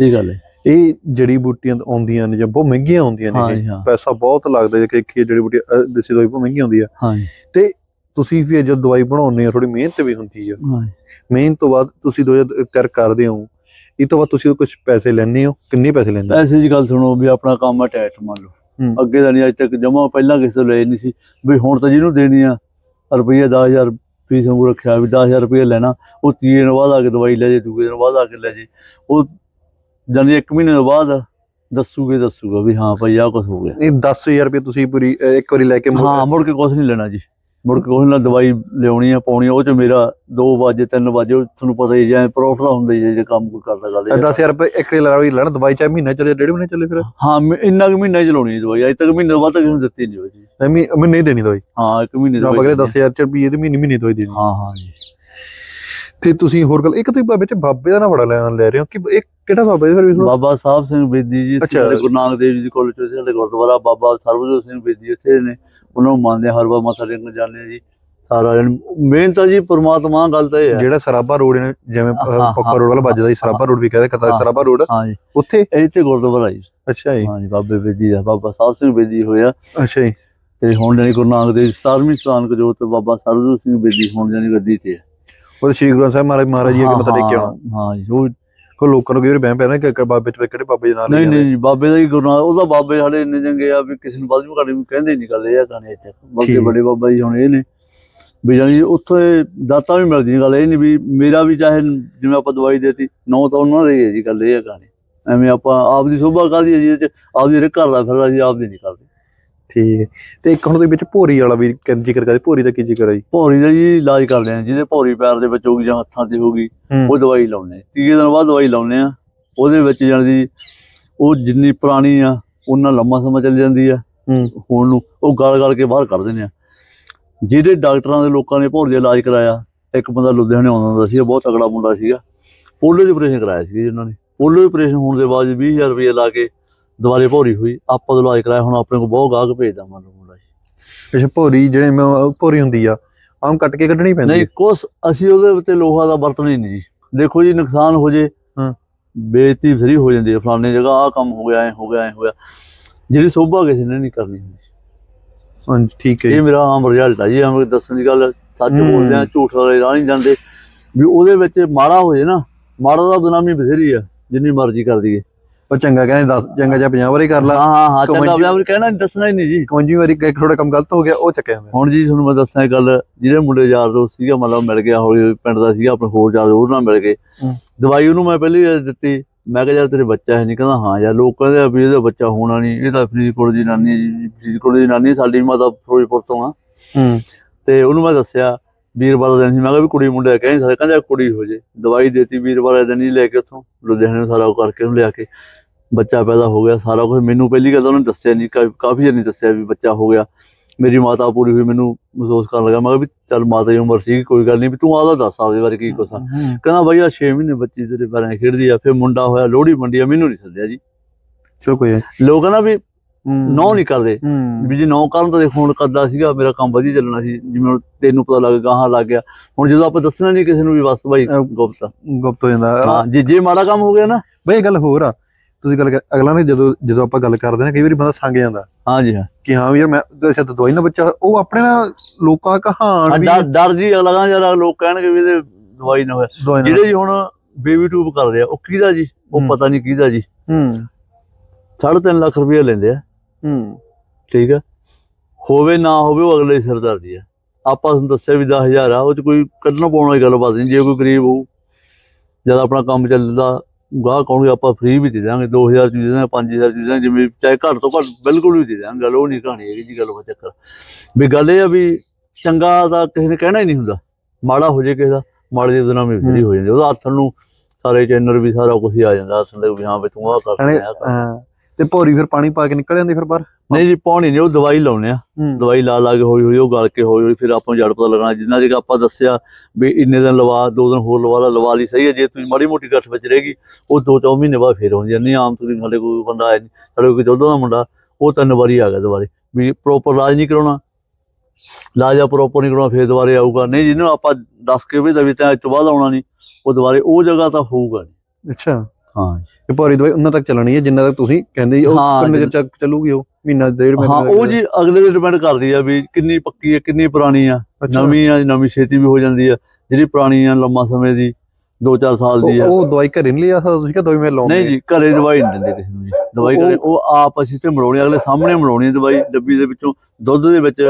ਇਹ ਗੱਲ ਹੈ? ਇਹ ਜੜੀ ਬੂਟੀਆਂ ਤਾਂ ਆਉਂਦੀਆਂ ਨੇ ਜਾਂ ਬਹੁਤ ਮਹਿੰਗੀਆਂ ਆਉਂਦੀਆਂ ਨੇ ਪੈਸਾ ਬਹੁਤ ਲੱਗਦਾ ਜੇ ਕਿ ਜੜੀ ਬੂਟੀ ਦੇਸੀ ਦਵਾਈ ਬਹੁਤ ਮਹਿੰਗੀ ਆਉਂਦੀ ਆ। ਜੀ ਤੁਸੀਂ ਵੀ ਜਦ ਦਵਾਈ ਬਣਾਉਂਦੇ ਹੋ ਥੋੜੀ ਮਿਹਨਤ ਵੀ ਹੁੰਦੀ ਆ। ਮਿਹਨਤ ਤੋਂ ਬਾਅਦ ਤੁਸੀਂ ਦੋ ਜਦ ਕਰ ਕਰਦੇ ਹੋ ਇਹ ਤੋਂ ਬਾਅਦ ਤੁਸੀਂ ਕੁਝ ਪੈਸੇ ਲੈਂਦੇ ਹੋ? ਕਿੰਨੇ ਪੈਸੇ ਲੈਂਦੇ ਐਸੀ ਜੀ ਗੱਲ ਸੁਣੋ ਵੀ ਆਪਣਾ ਕੰਮ ਹੈ ਟੈਟ ਮੰਨ ਲਓ। ਅੱਗੇ ਤਾਂ ਨਹੀਂ ਅੱਜ ਤੱਕ ਜਮਾ ਪਹਿਲਾਂ ਕਿਸੇ ਤੋਂ ਲਏ ਨਹੀਂ ਸੀ। ਵੀ ਹੁਣ ਤਾਂ ਜਿਹਨੂੰ ਦੇਣੀ ਆ ਰੁਪਈਆ 10000 ਫੀਸ ਵਾਂਗੂ ਰੱਖਿਆ ਵੀ 10000 ਰੁਪਈਆ ਲੈਣਾ ਉਹ ਤੀਏ ਦਿਨ ਬਾਅਦ ਆ ਕੇ ਦਵਾਈ ਲੈ ਜੇ ਦੂਜੇ ਦਿਨ ਬਾਅਦ ਆ ਕੇ ਲੈ ਜੇ। ਉਹ ਜਾਨੀ ਇੱਕ ਮਹੀਨੇ ਤੋਂ ਬਾਅਦ ਦੱਸੂਗੇ ਦੱਸੂਗਾ ਵੀ ਹਾਂ ਭਾਈ ਆਹ ਕੁਝ ਹੋ ਗਿਆ। ਇਹ 10000 ਰੁਪਏ ਤੁਸੀਂ ਪੂਰੀ ਅਹ, ਇੱਕ ਵਾਰੀ ਲੈ ਕੇ ਮੁੜ- ਹਾਂ ਮੁੜ ਕੇ ਕੁਝ ਨਹੀਂ ਲੈਣਾ ਜੀ। ਮੁੜ ਕੇ ਕੁਛ ਨਾ ਦਵਾਈ ਲਿਆਉਣੀ ਆ ਪਾਉਣੀ ਆ ਉਹ ਚ ਮੇਰਾ 2 ਵਜੇ 3 ਵਜੇ ਉਹ ਤੁਹਾਨੂੰ ਪਤਾ ਹੀ ਜਾਂ ਪ੍ਰੋਫਿਟ ਦਾ ਹੁੰਦਾ ਹੀ ਹੈ ਜੇ ਕੰਮ ਕੋਈ ਕਰਦਾ ਇਹ ਕਰਦੇ 10000 ਰੁਪਏ ਇੱਕ ਵਾਰੀ ਲੜਾਈ ਲੈਣ ਦਵਾਈ ਚਾਹੇ ਮਹੀਨਾ ਚੱਲੇ ਡੇਢ ਮਹੀਨੇ ਚੱਲੇ ਫਿਰ। ਹਾਂ ਮੈਂ- ਇੰਨਾ ਕੁ ਮਹੀਨਾ ਹੀ ਚਲਾਉਣੀ ਹੈ ਦਵਾਈ ਅਜੇ ਤੱਕ ਮਹੀਨੇ ਤੋਂ ਬਾਅਦ ਤੱਕ ਕਿਸੇ ਨੂੰ ਦਿੱਤੀ ਨਹੀਂ ਹੋਈ ਜੀ। ਐਵੇਂ ਮੈਂ ਨਹੀਂ ਦੇਣੀ ਦਵਾਈ। ਹਾਂ ਇੱਕ ਮਹੀਨੇ ਬਗਲੇ ਦਿੱਤੀ 10000 ਰੁਪਏ ਦੀ ਮਹੀਨੇ ਮਹੀਨੇ ਦਵਾਈ ਦੇਣੀ। ਹਾਂ ਹਾਂ ਜੀ। ਤੇ ਤੁਸੀਂ ਹੋਰ ਗੱਲ ਇੱਕ ਤੁਸੀਂ ਬਾਬੇ ਤੇ ਬਾਬੇ ਦਾ ਨਾ ਬੜਾ ਲੈਣ ਲੈ ਰਹੇ ਹੋ ਕਿ ਇਹ ਕਿਹੜਾ ਬਾਬਾ ਜੀ ਫਿਰ ਵੀ ਬਾਬਾ ਸਾਹਿਬ ਸਿੰਘ ਬੇਦੀ ਜੀ ਇੱਥੇ। ਸਾਡੇ ਗੁਰੂ ਨਾਨਕ ਦੇਵ ਜੀ ਕੋਲ ਚ ਸਾਡੇ ਗੁਰਦੁਆਰਾ ਬਾਬਾ ਸਰਬਜੋਤ ਸਿੰਘ ਬੇਦੀ ਇੱਥੇ ਨੇ ਉਹਨਾਂ ਨੂੰ ਮੰਨਦੇ ਹਰ ਵਾਰ ਮੱਥਾ ਟੇਕਣ ਜਾਂਦੇ ਆ ਜੀ ਸਾਰਾ ਮੇਨ ਤਾਂ ਜੀ ਪ੍ਰਮਾਤਮਾ ਗੱਲ ਤਾਂ ਇਹ ਹੈ। ਜਿਹੜਾ ਸਰਾਬਾ ਰੋਡ ਨੇ ਜਿਵੇਂ ਪੱਕਾ ਰੋਡ ਵਾਲਾ ਵੱਜਦਾ ਸੀ ਸਰਾਬਾ ਰੋਡ ਵੀ ਕਹਿੰਦੇ ਕਤਾ। ਸਰਾਬਾ ਰੋਡ। ਜੀ। ਉੱਥੇ? ਤੇ ਗੁਰਦੁਆਰਾ ਜੀ। ਅੱਛਾ ਜੀ। ਹਾਂ ਜੀ ਬਾਬੇ ਬੇਦੀ ਦਾ ਬਾਬਾ ਸਾਹਿਬ ਸਿੰਘ ਬੇਦੀ ਹੋਇਆ। ਅੱਛਾ ਜੀ। ਤੇ ਹੁਣ ਜਾਨੀ ਗੁਰੂ ਨਾਨਕ ਦੇਵ 17ਵੀਂ ਸਥਾਨਕ ਜੋਤ ਬਾਬਾ ਸਰਬਜੋਤ ਸਿੰਘ ਬੇਦੀ ਹੁਣ ਜਾਨੀ ਗੱਦੀ ਤੇ ਹੈ। ਉਹ ਸ਼੍ਰੀ ਗੁਰੂ ਸਾਹਿਬ ਮਹਾਰਾਜ ਮਹਾਰਾਜ ਜੀ ਅੱਗੇ ਮੱਥਾ ਟੇਕ ਕੇ ਆਉਣਾ। ਹਾਂ ਜੀ ਉਹ ਕੋ ਲੋਕਾਂ ਨੂੰ ਵਾਰੀ ਬਹਿਮ ਪੈਣਾ ਕਿ ਬਾਬੇ ਚ ਕਿਹੜੇ ਬਾਬੇ ਦੇ ਨਾਲ ਨਹੀਂ ਨਹੀਂ ਜੀ, ਬਾਬੇ ਦਾ ਹੀ ਗੁਰੂ ਨਾਨਕ ਉਹਦਾ ਬਾਬੇ ਸਾਡੇ ਇੰਨੇ ਚੰਗੇ ਆ ਵੀ ਕਿਸੇ ਨੂੰ ਬਾਜ਼ੂ ਘਾੜੇ ਨੂੰ ਕਹਿੰਦੇ ਨਹੀਂ ਕਰਦੇ ਇਹ ਗਾਣੇ ਇੱਥੇ। ਬਾਕੀ। ਬੜੇ ਬਾਬਾ ਜੀ ਹੁਣ ਇਹ ਨੇ ਵੀ ਜਾਨੀ ਉੱਥੇ ਦਾਤਾਂ ਵੀ ਮਿਲਦੀਆਂ ਗੱਲ ਇਹ ਨਹੀਂ ਵੀ ਮੇਰਾ ਵੀ ਚਾਹੇ ਜਿਵੇਂ ਆਪਾਂ ਦਵਾਈ ਦੇਤੀ ਨੌ ਤਾਂ ਉਹਨਾਂ ਦੇ ਹੀ ਜੀ ਗੱਲ ਇਹ ਹੈ ਗਾਣੇ ਐਵੇਂ ਆਪਾਂ ਆਪ ਦੀ ਸੋਭਾ ਕਾਦੀ ਜੀ ਆਪਦੀ ਰੇ ਘਰ ਦਾ ਫਿਰਦਾ ਜੀ ਆਪਦੀ ਨਹੀਂ ਕਰਦੇ। ਠੀਕ ਹੈ। ਤੇ ਇੱਕ ਹੁਣ ਤੁਸੀਂ ਵਿੱਚ ਭੋਰੀ ਵਾਲਾ ਵੀ ਕਹਿੰਦੇ ਜ਼ਿਕਰ ਕਰਦੇ ਭੋਰੀ ਦਾ ਕੀ ਜ਼ਿਕਰ ਹੈ ਜੀ? ਭੌਰੀ ਦਾ ਜੀ ਇਲਾਜ ਕਰਦੇ ਆ ਜਿਹਦੇ ਭੌਰੀ ਪੈਰ ਦੇ ਵਿੱਚ ਹੋ ਗਈ ਜਾਂ ਹੱਥਾਂ ਤੇ ਹੋ ਗਈ ਹੂੰ। ਉਹ ਦਵਾਈ ਲਾਉਨੇ ਤੀਏ ਦਿਨ ਬਾਅਦ ਦਵਾਈ ਲਾਉਨੇ ਆ ਉਹਦੇ ਵਿੱਚ ਜਾਨੀ ਉਹ ਜਿੰਨੀ ਪੁਰਾਣੀ ਆ ਉਹਨਾਂ ਲੰਮਾ ਸਮਾਂ ਚੱਲ ਜਾਂਦੀ ਆ ਹੂੰ। ਹੁਣ ਨੂੰ ਉਹ ਗਲ ਗਲ ਕੇ ਬਾਹਰ ਕੱਢ ਦਿੰਦੇ ਆ ਜਿਹੜੇ ਡਾਕਟਰਾਂ ਦੇ ਲੋਕਾਂ ਨੇ ਭੌਰ ਦਾ ਇਲਾਜ ਕਰਾਇਆ ਇੱਕ ਬੰਦਾ ਲੁਧਿਆਣੇ ਆਉਂਦਾ ਹੁੰਦਾ ਸੀ ਬਹੁਤ ਤਗੜਾ ਮੁੰਡਾ ਸੀਗਾ। ਪੋਲੀਓ ਦੇ ਆਪਰੇਸ਼ਨ ਕਰਾਇਆ ਸੀ ਜੀ ਉਹਨਾਂ ਨੇ। ਪੋਲੀਓ ਆਪਰੇਸ਼ਨ ਹੋਣ ਦੇ ਬਾਅਦ 20000 ਰੁਪਏ ਲਾ ਕੇ ਦੁਬਾਰੇ ਭੌਰੀ ਹੋਈ ਆਪਾਂ ਦਾ ਇਲਾਜ ਕਰਾਇਆ ਹੁਣ ਆਪਣੇ ਕੋਲ ਬਹੁਤ ਗਾਹਕ ਭੇਜਦਾ ਮੰਨ ਮੁੰਡਾ ਜੀ। ਅੱਛਾ ਭੋਰੀ ਜਿਹੜੇ ਭੋਰੀ ਹੁੰਦੀ ਆ ਆਮ ਕੱਟ ਕੇ ਕੱਢਣੀ ਪੈਂਦੀ ਨਹੀਂ ਕੁਛ ਅਸੀਂ ਉਹਦੇ ਉੱਤੇ ਲੋਹਾ ਦਾ ਵਰਤਣਾ ਹੀ ਨਹੀਂ ਜੀ। ਦੇਖੋ ਜੀ ਨੁਕਸਾਨ ਹੋ ਜੇ ਹਾਂ। ਬੇਇੱਜ਼ਤੀ ਫਰੀ ਹੋ ਜਾਂਦੀ ਹੈ ਫਲਾਣੇ ਜਗ੍ਹਾ ਆਹ ਕੰਮ ਹੋ ਗਿਆ ਐ ਹੋ ਗਿਆ ਐ ਹੋ ਗਿਆ। ਜਿਹੜੀ ਸੋਭਾ ਕਿਸੇ ਨੇ ਨਹੀਂ ਕਰਨੀ ਹੁੰਦੀ। ਹਾਂਜੀ ਠੀਕ ਹੈ ਇਹ ਜੀ ਮੇਰਾ ਆਮ ਰਿਜ਼ਲਟ ਆ ਜੀ ਐਵੇਂ ਦੱਸਣ ਦੀ ਗੱਲ ਸੱਚ। ਬੋਲਦੇ ਆ ਝੂਠ ਵਾਲੇ ਰਾਹ ਨਹੀਂ ਜਾਂਦੇ। ਵੀ ਉਹਦੇ ਵਿੱਚ ਮਾੜਾ ਹੋ ਜੇ ਨਾ ਮਾੜਾ ਦਾ ਬਦਨਾਮੀ ਬਥੇਰੀ ਆ ਜਿੰਨੀ ਮਰਜ਼ੀ ਕਰ ਦਈਏ। ਉਹ ਚੰਗਾ ਕਹਿੰਦੇ 10 ਚੰਗਾ ਜਾਂ 50 ਵਾਰੀ ਕਰ ਹਾਂ ਲਾ। ਹਾਂ ਹਾਂ ਚੰਗਾ ਕਮਾਈ- ਬਿਆਨ ਕਹਿਣਾ ਨਹੀਂ ਦੱਸਣਾ ਹੀ ਨਹੀਂ ਜੀ। 51 ਵਾਰੀ ਇੱਕ ਥੋੜਾ ਕੰਮ ਗਲਤ ਹੋ ਗਿਆ ਉਹ ਚੱਕਿਆ ਹੁੰਦਾ ਹੁਣ ਜੀ ਤੁਹਾਨੂੰ ਮੈਂ ਦੱਸਾਂ ਇਹ ਗੱਲ ਜਿਹੜੇ ਮੁੰਡੇ ਯਾਰ ਦੋਸਤ ਸੀਗਾ ਮਤਲਬ ਮਿਲ ਗਿਆ ਹੌਲੀ ਹੌਲੀ ਪਿੰਡ ਦਾ ਸੀਗਾ ਆਪਣੇ ਹੋਰ ਯਾਰ ਹੋਰ ਨਾਲ ਮਿਲ ਗਏ। ਹੂੰ। ਦਵਾਈ ਉਹਨੂੰ ਮੈਂ ਪਹਿਲੀ ਵਾਰ ਦਿੱਤੀ ਮੈਂ ਕਿਹਾ ਯਾਰ ਤੇਰੇ ਬੱਚਾ ਹੈ ਨਹੀਂ ਕਹਿੰਦਾ ਹਾਂ ਯਾਰ ਲੋਕ ਕਹਿੰਦੇ ਆ ਵੀ ਇਹਦਾ ਬੱਚਾ ਹੋਣਾ ਨਹੀਂ ਇਹ ਤਾਂ ਫਰੀਦਕੋਟ ਦੀ ਨਾਨੀ ਹੈ ਜੀ ਫਰੀਦਕੋਟ ਦੀ ਨਾਨੀ ਹੈ, ਸਾਡੀ ਮਾਤਾ ਫਿਰੋਜ਼ਪੁਰ ਤੋਂ ਆ। ਹੂੰ। ਤੇ ਉਹਨੂੰ ਮੈਂ ਦੱਸਿਆ ਵੀਰਵਾਰ ਦਾ ਦਿਨ ਸੀ। ਮੈਂ ਕਿਹਾ ਵੀ ਕੁੜੀ ਮੁੰਡਾ ਕਹਿੰਦੇ ਸਾਰੇ ਕਹਿੰਦਾ ਕੁੜੀ ਹੋ ਜੇ। ਦਵਾਈ ਦੇਤੀ ਵੀਰਵਾਰ ਦਾ ਦਿਨ ਹੀ ਲੈ ਕੇ ਉੱਥੋਂ। ਲੁਧਿਆਣੇ ਨੂੰ ਸਾਰਾ ਉਹ ਕਰਕੇ ਉਹਨੂੰ ਲਿਆ ਕੇ ਬੱਚਾ ਪੈਦਾ ਹੋ ਗਿਆ। ਸਾਰਾ ਕੁਝ ਮੈਨੂੰ ਪਹਿਲੀ ਗੱਲ ਉਹਨੇ ਦੱਸਿਆ ਨਹੀਂ ਕਾਫੀ ਜਰ ਨਹੀਂ ਦੱਸਿਆ ਵੀ ਬੱਚਾ ਹੋ ਗਿਆ। ਮੇਰੀ ਮਾਤਾ ਪੂਰੀ ਹੋਈ ਮੈਨੂੰ ਮਹਿਸੂਸ ਕਰਨ ਲੱਗਾ। ਮੈਂ ਕਿਹਾ ਵੀ ਚੱਲ ਮਾਤਾ ਦੀ ਉਮਰ ਸੀ ਕੋਈ ਗੱਲ ਨਹੀਂ ਵੀ ਤੂੰ ਆਦਾ ਦੱਸ ਆਪਦੇ ਬਾਰੇ ਕੀ ਕੁਛ ਆ। ਕਹਿੰਦਾ ਬਾਈ ਆ 6 ਮਹੀਨੇ ਬੱਚੀ ਤੇਰੇ 'ਚ ਖੇਡਦੀ ਆ। ਫਿਰ ਮੁੰਡਾ ਹੋਇਆ ਲੋਹੜੀ ਮੰਡੀ ਆ। ਮੈਨੂੰ ਨਹੀਂ ਸੱਦਿਆ ਜੀ। ਚਲੋ ਕੋਈ ਲੋਕ ਕਹਿੰਦਾ ਵੀ ਨੌ ਨਹੀਂ ਕਰਦੇ ਵੀ ਜੇ ਨੌ ਕਰਨ ਤਾਂ ਦੇਖੋ ਹੁਣ ਕਰਦਾ ਸੀਗਾ ਮੇਰਾ ਕੰਮ ਵਧੀਆ ਚੱਲਣਾ ਸੀ ਜਿਵੇਂ ਹੁਣ ਤੈਨੂੰ ਪਤਾ ਲੱਗ ਗਾਹਾਂ ਲੱਗ ਗਿਆ। ਹੁਣ ਜਦੋਂ ਆਪਾਂ ਦੱਸਣਾ ਨਹੀਂ ਕਿਸੇ ਨੂੰ ਵੀ ਬਸ ਭਾਈ ਗੁਪਤ। ਗੁਪਤ ਹੋ ਜਾਂਦਾ। ਹਾਂ ਜੇ ਜੇ ਮਾੜਾ ਕੰਮ ਹੋ ਗਿਆ ਨਾ। ਬਈ ਗੱਲ ਹੋਰ ਆ ਤੁਸੀਂ ਗੱਲ ਅਗਲਾ ਨੇ ਜਦੋਂ ਜਦੋਂ ਆਪਾਂ ਗੱਲ ਕਰਦੇ ਨਾ ਕਈ ਵਾਰੀ ਬੰਦਾ ਸੰਗ ਜਾਂਦਾ। ਹਾਂ ਜੀ ਹਾਂ। ਕਿ ਹਾਂ ਯਾਰ ਮੈਂ ਸ਼ਾਇਦ ਦਵਾਈ ਨਾ ਬੱਚਾ ਉਹ ਆਪਣੇ ਨਾਲ ਲੋਕਾਂ ਦਾ ਕਹਾਣ ਵੀ ਡਰ ਡਰ ਜੀ ਅਗਲਾ ਯਾਰ ਲੋਕ ਕਹਿਣਗੇ ਵੀ ਇਹਦੇ ਦਵਾਈ ਨਾ ਹੋਇਆ ਜਿਹੜੇ ਜੀ ਹੁਣ ਬੇਬੀ ਟੂਬ ਕਰਦੇ ਆ ਉਹ ਕਿਹਦਾ ਜੀ? ਉਹ। ਪਤਾ ਨਹੀਂ ਕਿਹਦਾ ਜੀ। ਹੂੰ। 3.5 ਲੱਖ ਰੁਪਏ ਲੈਂਦੇ ਆ। ਹੂੰ। ਠੀਕ ਆ? ਹੋਵੇ ਨਾ ਹੋਵੇ ਉਹ ਅਗਲੇ ਦੀ ਸਿਰਦਰਦੀ ਆ। ਆਪਾਂ ਤੁਹਾਨੂੰ ਦੱਸਿਆ ਵੀ 10000 ਆ ਉਹ ਚ ਕੋਈ ਕੱਢਣ ਪਾਉਣ ਵਾਲੀ ਗੱਲਬਾਤ ਨਹੀਂ। ਜੇ ਕੋਈ ਗਰੀਬ ਹੋਊ ਜਦ ਆਪਣਾ ਕੰਮ ਚੱਲਦਾ ਗਾਹ ਕਹੋਗੇ ਆਪਾਂ ਫ੍ਰੀ ਵੀ ਦੇ ਦਾਂਗੇ 2000 ਚ ਵੀ ਦੇ ਦਾਂਗੇ 5000 ਚ ਵੀ ਦੇ ਦਾਂਗੇ ਜਿਵੇਂ ਚਾਹੇ ਘੱਟ ਤੋਂ ਘੱਟ ਬਿਲਕੁਲ ਵੀ ਦੇ ਦਾਂਗੇ ਗੱਲ ਉਹ ਨਹੀਂ ਕਹਾਣੀ ਹੈਗੀ ਜੀ ਗੱਲ ਉਹ ਚੱਕਰ ਵੀ ਗੱਲ ਇਹ ਆ ਵੀ ਚੰਗਾ ਤਾਂ ਕਿਸੇ ਨੇ ਕਹਿਣਾ ਹੀ ਨਹੀਂ ਹੁੰਦਾ। ਮਾੜਾ ਹੋ ਜੇ ਕਿਸੇ ਦਾ ਮਾੜੇ ਦੀ ਬਦਨਾਮੀ ਬਥੇਰੀ ਹੋ। ਜਾਂਦੀ ਉਹਦਾ ਹੱਥ ਨੂੰ ਸਾਰੇ ਚੈਨਲ ਵੀ ਸਾਰਾ ਕੁਝ ਆ ਜਾਂਦਾ। ਹੱਥ ਦੇ ਵੀ ਹਾਂ ਵੀ ਤੂੰ ਆਹ ਕਰ ਤੇ ਭੋਰੀ ਫਿਰ ਪਾਣੀ ਪਾ ਕੇ ਨਿਕਲ ਜਾਂਦੀ ਫਿਰ ਬਾਹਰ? ਨਹੀਂ ਜੀ ਪਾਣੀ ਨਹੀਂ ਉਹ ਦਵਾਈ ਲਾਉਣੇ ਆ। ਦਵਾਈ ਲਾ ਲਾ ਕੇ ਹੌਲੀ ਹੌਲੀ ਉਹ ਗਲ ਕੇ ਹੌਲੀ ਹੌਲੀ ਫਿਰ ਆਪਾਂ ਜੜ ਪਤਾ ਲੱਗਣਾ। ਜਿੰਨਾ ਜਿਹਾ ਆਪਾਂ ਦੱਸਿਆ ਵੀ ਇੰਨੇ ਦਿਨ ਲਵਾ ਦੋ ਦਿਨ ਹੋਰ ਲਵਾ ਲਾ ਲਵਾ ਲਈ ਸਹੀ ਹੈ। ਜੇ ਤੁਸੀਂ ਮਾੜੀ ਮੋਟੀ ਗੱਠ ਵਿੱਚ ਰਹੇਗੀ ਉਹ ਦੋ ਚੌ ਮਹੀਨੇ ਬਾਅਦ ਫੇਰ ਆਉਂਦੀ ਨਹੀਂ ਆਮ ਤੁਸੀਂ ਸਾਡੇ ਕੋਈ ਬੰਦਾ ਆਇਆ ਨਹੀਂ। ਸਾਡੇ ਕੋਈ ਚੌਦਾਂ ਦਾ ਮੁੰਡਾ ਉਹ ਤਿੰਨ ਵਾਰੀ ਆ ਗਿਆ ਦੁਬਾਰੇ। ਵੀ ਪ੍ਰੋਪਰ ਇਲਾਜ ਨਹੀਂ ਕਰਾਉਣਾ। ਇਲਾਜ ਆ ਪ੍ਰੋਪਰ ਨਹੀਂ ਕਰਾਉਣਾ ਫੇਰ ਦੁਬਾਰੇ ਆਊਗਾ। ਨਹੀਂ ਜਿਹਨੂੰ ਆਪਾਂ ਦੱਸ ਕੇ ਵੀ ਦਵੀ ਤਾਂ ਅੱਜ ਤੋਂ ਬਾਅਦ ਆਉਣਾ ਨਹੀਂ। ਉਹ ਦੁਬਾਰੇ ਉਹ ਜਗ੍ਹਾ ਤਾਂ ਹੋਊਗਾ ਨਹੀਂ। ਅੱਛਾ। ਹਾਂ ਇਹ ਭੋਰੀ ਦਵਾਈ ਉਹਨਾਂ ਤੱਕ ਚੱਲਣੀ ਹੈ ਜਿੰਨਾ ਤੱਕ ਤੁਸੀਂ ਕਹਿੰਦੇ ਜੀ ਉਹ ਹਾਂ, ਕਿੰਨੇ ਚਿਰ ਤੱਕ ਚੱਲੂਗੀ ਉਹ? ਮਹੀਨਾ ਡੇਢ ਮਹੀਨਾ ਹਾਂ ਉਹ ਜੀ ਅਗਲੇ ਤੇ ਡਿਪੈਂਡ ਕਰਦੀ ਆ ਵੀ ਕਿੰਨੀ ਪੱਕੀ ਹੈ ਕਿੰਨੀ ਪੁਰਾਣੀ ਆ। ਅੱਛਾ। ਨਵੀਂ ਆ ਨਵੀਂ ਛੇਤੀ ਵੀ ਹੋ ਜਾਂਦੀ ਆ। ਜਿਹੜੀ ਪੁਰਾਣੀ ਆ ਲੰਮਾ ਸਮੇਂ ਦੀ 2-4 ਸਾਲ ਦੀ ਉਹ ਆ। ਉਹ ਦਵਾਈ ਘਰੇ ਨਹੀਂ ਲਿਆ ਸਕਦਾ ਤੁਸੀਂ ਕਿ ਦਵਾਈ ਮੈਂ ਲਾਉਂਦੇ ਨਹੀਂ ਜੀ ਘਰੇ ਦਵਾਈ ਨਹੀਂ ਦਿੰਦੇ ਕਿਸੇ ਨੂੰ ਜੀ। ਦਵਾਈ ਉਹ- ਘਰੇ ਉਹ ਆਪ ਅਸੀਂ ਤੇ ਮਰੋਣੀ ਅਗਲੇ ਸਾਹਮਣੇ ਮਰੋਣੀ ਆ ਦਵਾਈ ਡੱਬੀ ਦੇ ਵਿੱਚੋਂ ਦੁੱਧ ਦੇ ਵਿੱਚ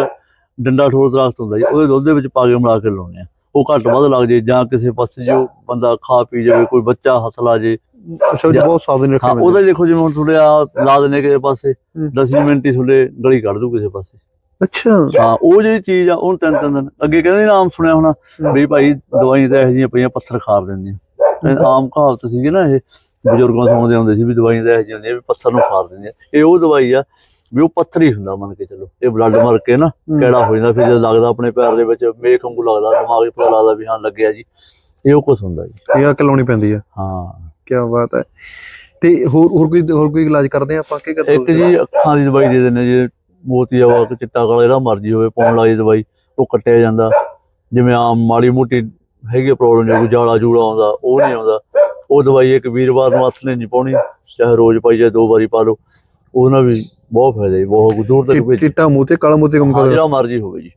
ਡੰਡਾ ਠੋਰ ਦਰਖਤ ਹੁੰਦਾ ਜੀ ਉਹਦੇ ਦੁੱਧ ਦੇ ਵਿੱਚ ਪਾ ਕੇ ਮਿਲਾ ਕੇ ਲਾਉਣੇ ਆ। ਉਹ ਘੱਟ ਵੱਧ ਲੱਗ ਜੇ ਜਾਂ ਕਿਸੇ ਪਾਸੇ ਜੋ ਬੰਦਾ ਖਾ ਪੀ ਜਾਵੇ ਕੋਈ ਬੱਚਾ ਹੱਥ ਲਾ ਜੇ ਅੱਛਾ ਜੀ ਬਹੁਤ ਸਾਵਧਾਨੀ ਹਾਂ ਰੱਖਣੀ ਉਹਦਾ ਦੇਖੋ ਜਿਵੇਂ ਹੁਣ ਥੋੜੇ ਆ ਲਾ ਦਿੰਦੇ ਕਿਸੇ ਪਾਸੇ ਹੂੰ। 10 ਮਿੰਟ ਹੀ ਥੋੜੇ ਗਲੀ ਕੱਢ ਦੂ ਕਿਸੇ ਪਾਸੇ। ਅੱਛਾ। ਹਾਂ ਉਹ ਜਿਹੜੀ ਚੀਜ਼ ਆ ਉਹ ਤਿੰਨ ਤਿੰਨ ਦਿਨ। ਅੱਗੇ ਕਹਿੰਦੇ ਨਾ ਆਮ ਸੁਣਿਆ ਹੋਣਾ ਵੀ ਭਾਈ ਦਵਾਈਆਂ ਤਾਂ ਇਹੋ ਜਿਹੀਆਂ ਪਈਆਂ ਪੱਥਰ ਖਾਰ ਦਿੰਦੀਆਂ। ਇਹ ਆਮ ਕਹਾਵਤ ਸੀਗੀ ਨਾ ਇਹ ਬਜ਼ੁਰਗਾਂ ਸੁਣਦੇ ਹੁੰਦੇ ਸੀ ਵੀ ਦਵਾਈਆਂ ਤਾਂ ਇਹੋ ਜਿਹੀਆਂ ਹੁੰਦੀਆਂ ਵੀ ਪੱਥਰ ਨੂੰ ਖਾਰ ਦਿੰਦੀਆਂ। ਇਹ ਉਹ ਦਵਾਈ ਆ ਵੀ ਉਹ ਪੱਥਰ ਹੀ ਹੁੰਦਾ ਮੰਨ ਕੇ ਚਲੋ। ਇਹ ਬਲੱਡ ਮਰ ਕੇ ਨਾ। ਕਿਹੜਾ ਹੋ ਜਾਂਦਾ ਫਿਰ ਜਦ ਲੱਗਦਾ ਆਪਣੇ ਪੈਰ ਦੇ ਵਿੱਚ ਮੇਖ ਵਾਂਗੂ ਲੱਗਦਾ ਦਿਮਾਗ 'ਚ ਪਤਾ ਲੱਗਦਾ ਵੀ ਹਾਂ ਲੱਗਿਆ ਜੀ। ਇਹ ਉਹ ਕੁਛ ਹੁੰਦਾ ਜੀ। ਇਹ ਅਕਲ ਲਾਉਣੀ ਪੈਂਦੀ ਹੈ ਹਾਂ। ਕੀ ਬਾਤ ਹੈ। ਤੇ ਹੋਰ ਹੋਰ ਕੋਈ ਹੋਰ ਕੋਈ ਇਲਾਜ ਕਰਦੇ ਆ ਆਪਾਂ? ਕੀ ਕਰਦੇ ਇੱਕ ਜੀ ਅੱਖਾਂ ਦੀ ਦਵਾਈ ਦੇ ਦਿੰਦੇ ਜੇ ਮੋਤੀ ਆਵਾ ਕਿ ਚਿੱਟਾ ਕਾਲਾ ਜਿਹੜਾ ਮਰਜ਼ੀ ਹੋਵੇ ਪਾਉਣ ਵਾਲੀ ਦਵਾਈ ਉਹ ਕੱਟਿਆ ਜਾਂਦਾ। ਜਿਵੇਂ ਆਮ ਮਾੜੀ ਮੋਟੀ ਹੈਗੀ ਪ੍ਰੋਬਲਮ ਜੇ ਕੋਈ ਜਾਲਾ ਜੂੜਾ ਆਉਂਦਾ ਉਹ ਨਹੀਂ ਆਉਂਦਾ। ਉਹ ਦਵਾਈ ਇੱਕ ਵੀਰਵਾਰ ਨੂੰ ਹੱਥ ਨੇ ਨਹੀਂ ਪਾਉਣੀ ਚਾਹੇ ਰੋਜ਼ ਪਾਈ ਜਾਏ ਦੋ ਵਾਰੀ ਪਾ ਲਓ। ਉਹਨਾਂ ਵੀ ਬਹੁਤ ਫਾਇਦਾ ਜੀ ਬਹੁਤ ਦੂਰ ਤੱਕ ਚਿੱਟਾ ਮੂੰਹ ਤੇ ਕਾਲਾ ਮੂੰਹ ਤੇ ਕੰਮ ਹਾਂ, ਕਰਦਾ ਜਿਹੜਾ ਮਰਜ਼ੀ ਹੋਵੇ ਜੀ।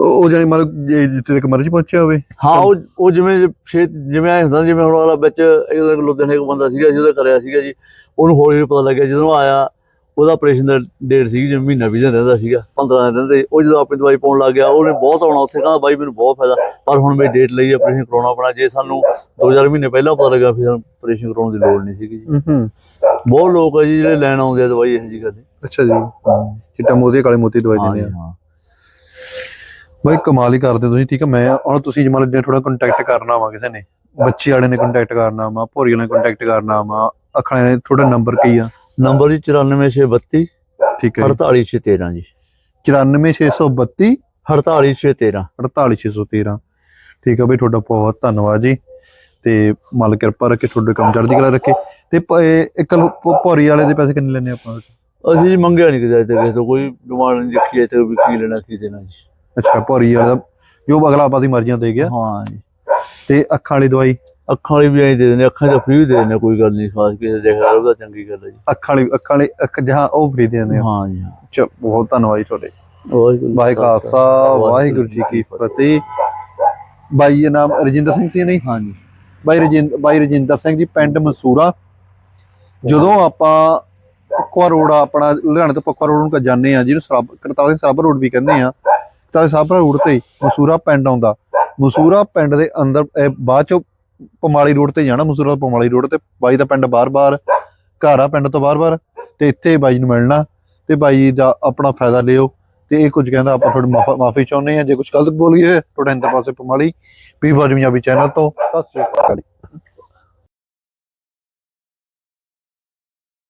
ਉਹ ਜਾਨੀ ਜੇ ਜਿੱਥੇ ਤੱਕ ਮਰਜ਼ੀ ਪਹੁੰਚਿਆ ਹੋਵੇ। ਹਾਂ ਉਹ ਉਹ ਜਿਵੇਂ ਜਿਵੇਂ ਐ ਹੁੰਦਾ ਜਿਵੇਂ ਹੁਣ ਵਾਲਾ ਵਿੱਚ ਇੱਕ ਲੁਧਿਆਣੇ ਇੱਕ ਬੰਦਾ ਸੀਗਾ ਜਿਹਦਾ ਕਰਿਆ ਸੀਗਾ ਜੀ। ਉਹਨੂੰ ਹੌਲੀ ਹੌਲੀ ਪਤਾ ਲੱਗਿਆ ਜਦੋਂ ਆਇਆ ਉਹਦਾ ਆਪਰੇਸ਼ਨ ਦਾ ਡੇਟ ਸੀ ਜਿਵੇਂ ਮਹੀਨਾ ਵੀ ਦਿਨ ਰਹਿੰਦਾ ਸੀਗਾ 15 ਦਿਨ ਰਹਿੰਦੇ। ਉਹ ਜਦੋਂ ਆਪਣੀ ਦਵਾਈ ਪਾਉਣ ਲੱਗ ਗਿਆ ਉਹਨੇ ਬਹੁਤ ਆਉਣਾ ਉੱਥੇ ਕਹਿੰਦਾ ਬਾਈ ਮੈਨੂੰ ਬਹੁਤ ਫਾਇਦਾ ਪਰ ਹੁਣ ਮੈਂ ਡੇਟ ਲਈ ਆਪਰੇਸ਼ਨ ਕਰਾਉਣਾ ਪੈਣਾ। ਜੇ ਸਾਨੂੰ 2000 ਮਹੀਨੇ ਪਹਿਲਾਂ ਪਤਾ ਲੱਗਾ ਫਿਰ ਸਾਨੂੰ ਆਪਰੇਸ਼ਨ ਕਰਾਉਣ ਦੀ ਲੋੜ ਨਹੀਂ ਸੀਗੀ ਜੀ। ਬਹੁਤ ਲੋਕ ਆ ਜੀ ਜਿਹੜੇ ਲੈਣ ਆਉਂਦੇ ਆ ਦਵਾਈ ਇਹੋ ਜੀ ਨਹੀਂ ਅੱਛਾ ਜੀ। ਚਿੱਟਾ ਮੂੰਹ ਤੇ ਕਾਲੇ ਮੂੰਹ ਤੇ ਦਵਾਈ ਦਿੰਦੇ ਆ। ਬਈ ਕਮਾਲ ਹੀ ਕਰਦੇ ਤੁਸੀਂ ਠੀਕ ਹੈ ਮੈਂ ਹੁਣ ਤੁਸੀਂ ਜੇ ਮੰਨ ਲਓ ਥੋੜਾ ਕੰਟੈਕਟ ਕਰਨਾ ਵਾ ਕਿਸੇ ਨੇ ਬੱਚੇ ਵਾਲੇ ਨੇ ਕੰਟੈਕਟ ਕਰਨਾ ਵਾ ਭੋਰੀ ਵਾਲੇ ਨੇ ਕੰਟੈਕਟ ਕਰਨਾ ਵਾ ਅੱਖਾਂ ਨੇ ਥੋੜਾ ਨੰਬਰ ਕੀ ਆ? ਨੰਬਰ ਜੀ 94632 ਠੀਕ ਹੈ 48613 ਜੀ। 94632 48613 48613 ਠੀਕ ਆ ਬਈ ਤੁਹਾਡਾ ਬਹੁਤ ਧੰਨਵਾਦ ਜੀ। ਤੇ ਮਾਲ ਕਿਰਪਾ ਰੱਖੇ ਤੁਹਾਡੇ ਕੰਮ ਚੜ੍ਹਦੀ ਕਲਾ ਰੱਖੇ। ਤੇ ਇੱਕ ਭੋਰੀ ਵਾਲੇ ਦੇ ਪੈਸੇ ਕਿੰਨੇ ਲੈਣੇ ਆਪਾਂ? ਅਸੀਂ ਜੀ ਮੰਗਿਆ ਨਹੀਂ ਕਿਤੇ ਤੇ ਕਿਸੇ ਤੋਂ ਕੋਈ ਡਿਮਾਂਡ ਨਹੀਂ ਰੱਖੀ ਤੇ ਵੀ ਕੀ ਲੈਣਾ ਕੀ ਦੇਣਾ ਜੀ। ਅੱਛਾ ਭੋਰੀ ਵਾਲੇ। ਜੋ ਅਗਲਾ ਆਪਾਂ ਦੀ ਮਰਜ਼ੀਆਂ ਦੇ ਗਿਆ। ਹਾਂ ਜੀ। ਤੇ ਅੱਖਾਂ ਵਾਲੀ ਦਵਾਈ? ਅੱਖਾਂ ਵਾਲੀ ਵੀ ਐਂ ਦੇ ਦਿੰਦੇ ਅੱਖਾਂ ਦਾ ਫ੍ਰੀ ਦੇ ਦਿੰਦੇ ਕੋਈ ਗੱਲ ਨਹੀਂ ਖਾਸ ਕਿਸੇ ਦੇਖਦਾ ਉਹਦਾ ਚੰਗੀ ਗੱਲ ਹੈ ਜੀ। ਅੱਖਾਂ ਵਾਲੀ ਅੱਖਾਂ ਵਾਲੀ ਅੱਖ ਜਹਾਂ ਉਹ ਫਰੀ ਦੇ ਦਿੰਦੇ ਹਾਂ ਜੀ। ਚਲ ਬਹੁਤ ਧੰਨਵਾਦ ਜੀ ਤੁਹਾਡੇ। ਵਾਹਿਗੁਰੂ ਖਾਲਸਾ ਵਾਹਿਗੁਰੂ ਜੀ ਕੀ ਫਤਿਹ। ਬਾਈ ਦਾ ਨਾਮ ਰਜਿੰਦਰ ਸਿੰਘ ਸੀ ਨਹੀਂ? ਹਾਂ ਜੀ। ਬਾਈ ਰਜਿੰਦਰ ਬਾਈ ਰਜਿੰਦਰ ਸਿੰਘ ਜੀ ਪਿੰਡ ਮਸੂਰਾ। ਜਦੋਂ ਆਪਾਂ ਪੱਕਵਾ ਰੋਡ ਆਪਣਾ ਲੁਧਿਆਣੇ ਤੋਂ ਪੱਕਵਾ ਰੋਡ ਨੂੰ ਜਾਂਦੇ ਆ ਜਿਹਨੂੰ ਸਰਾਬ ਕਰਤਾਰ ਸਰਾਬਾ ਰੋਡ ਵੀ ਕਹਿੰਦੇ ਆ ਕਰਤਾਰ ਸਰਾਬਾ ਰੋਡ ਤੇ ਮਸੂਰਾ ਪਿੰਡ ਆਉਂਦਾ। ਮਸੂਰਾ ਪਿੰਡ ਦੇ ਅੰਦਰ ਬਾਅਦ ਚੋਂ ਪਮਾਲੀ ਰੋਡ ਤੇ ਜਾਣਾ, ਮਸੂਰਾ ਪਮਾਲੀ ਰੋਡ ਤੇ। ਬਾਈ ਦਾ ਪਿੰਡ ਬਾਰ-ਬਾਰ, ਘਰ ਆ ਪਿੰਡ ਤੋਂ ਬਾਰ-ਬਾਰ। ਤੇ ਇੱਥੇ ਬਾਈ ਨੂੰ ਮਿਲਣਾ, ਤੇ ਬਾਈ ਦਾ ਆਪਣਾ ਫਾਇਦਾ ਲਿਓ। ਤੇ ਇਹ ਕੁਝ ਕਹਿੰਦਾ, ਆਪਾਂ ਤੁਹਾਡੀ ਮਾਫੀ ਚਾਹੁੰਦੇ ਆ ਜੇ ਕੁਝ ਗਲਤ ਬੋਲੀਏ, ਤੁਹਾਡੇ ਇੰਦਰ ਪਾਸੇ ਪਮਾਲੀ। ਪੀ ਪੰਜਾਬੀ ਚੈਨਲ ਤੋਂ, ਸਤਿ ਸ੍ਰੀ ਅਕਾਲ।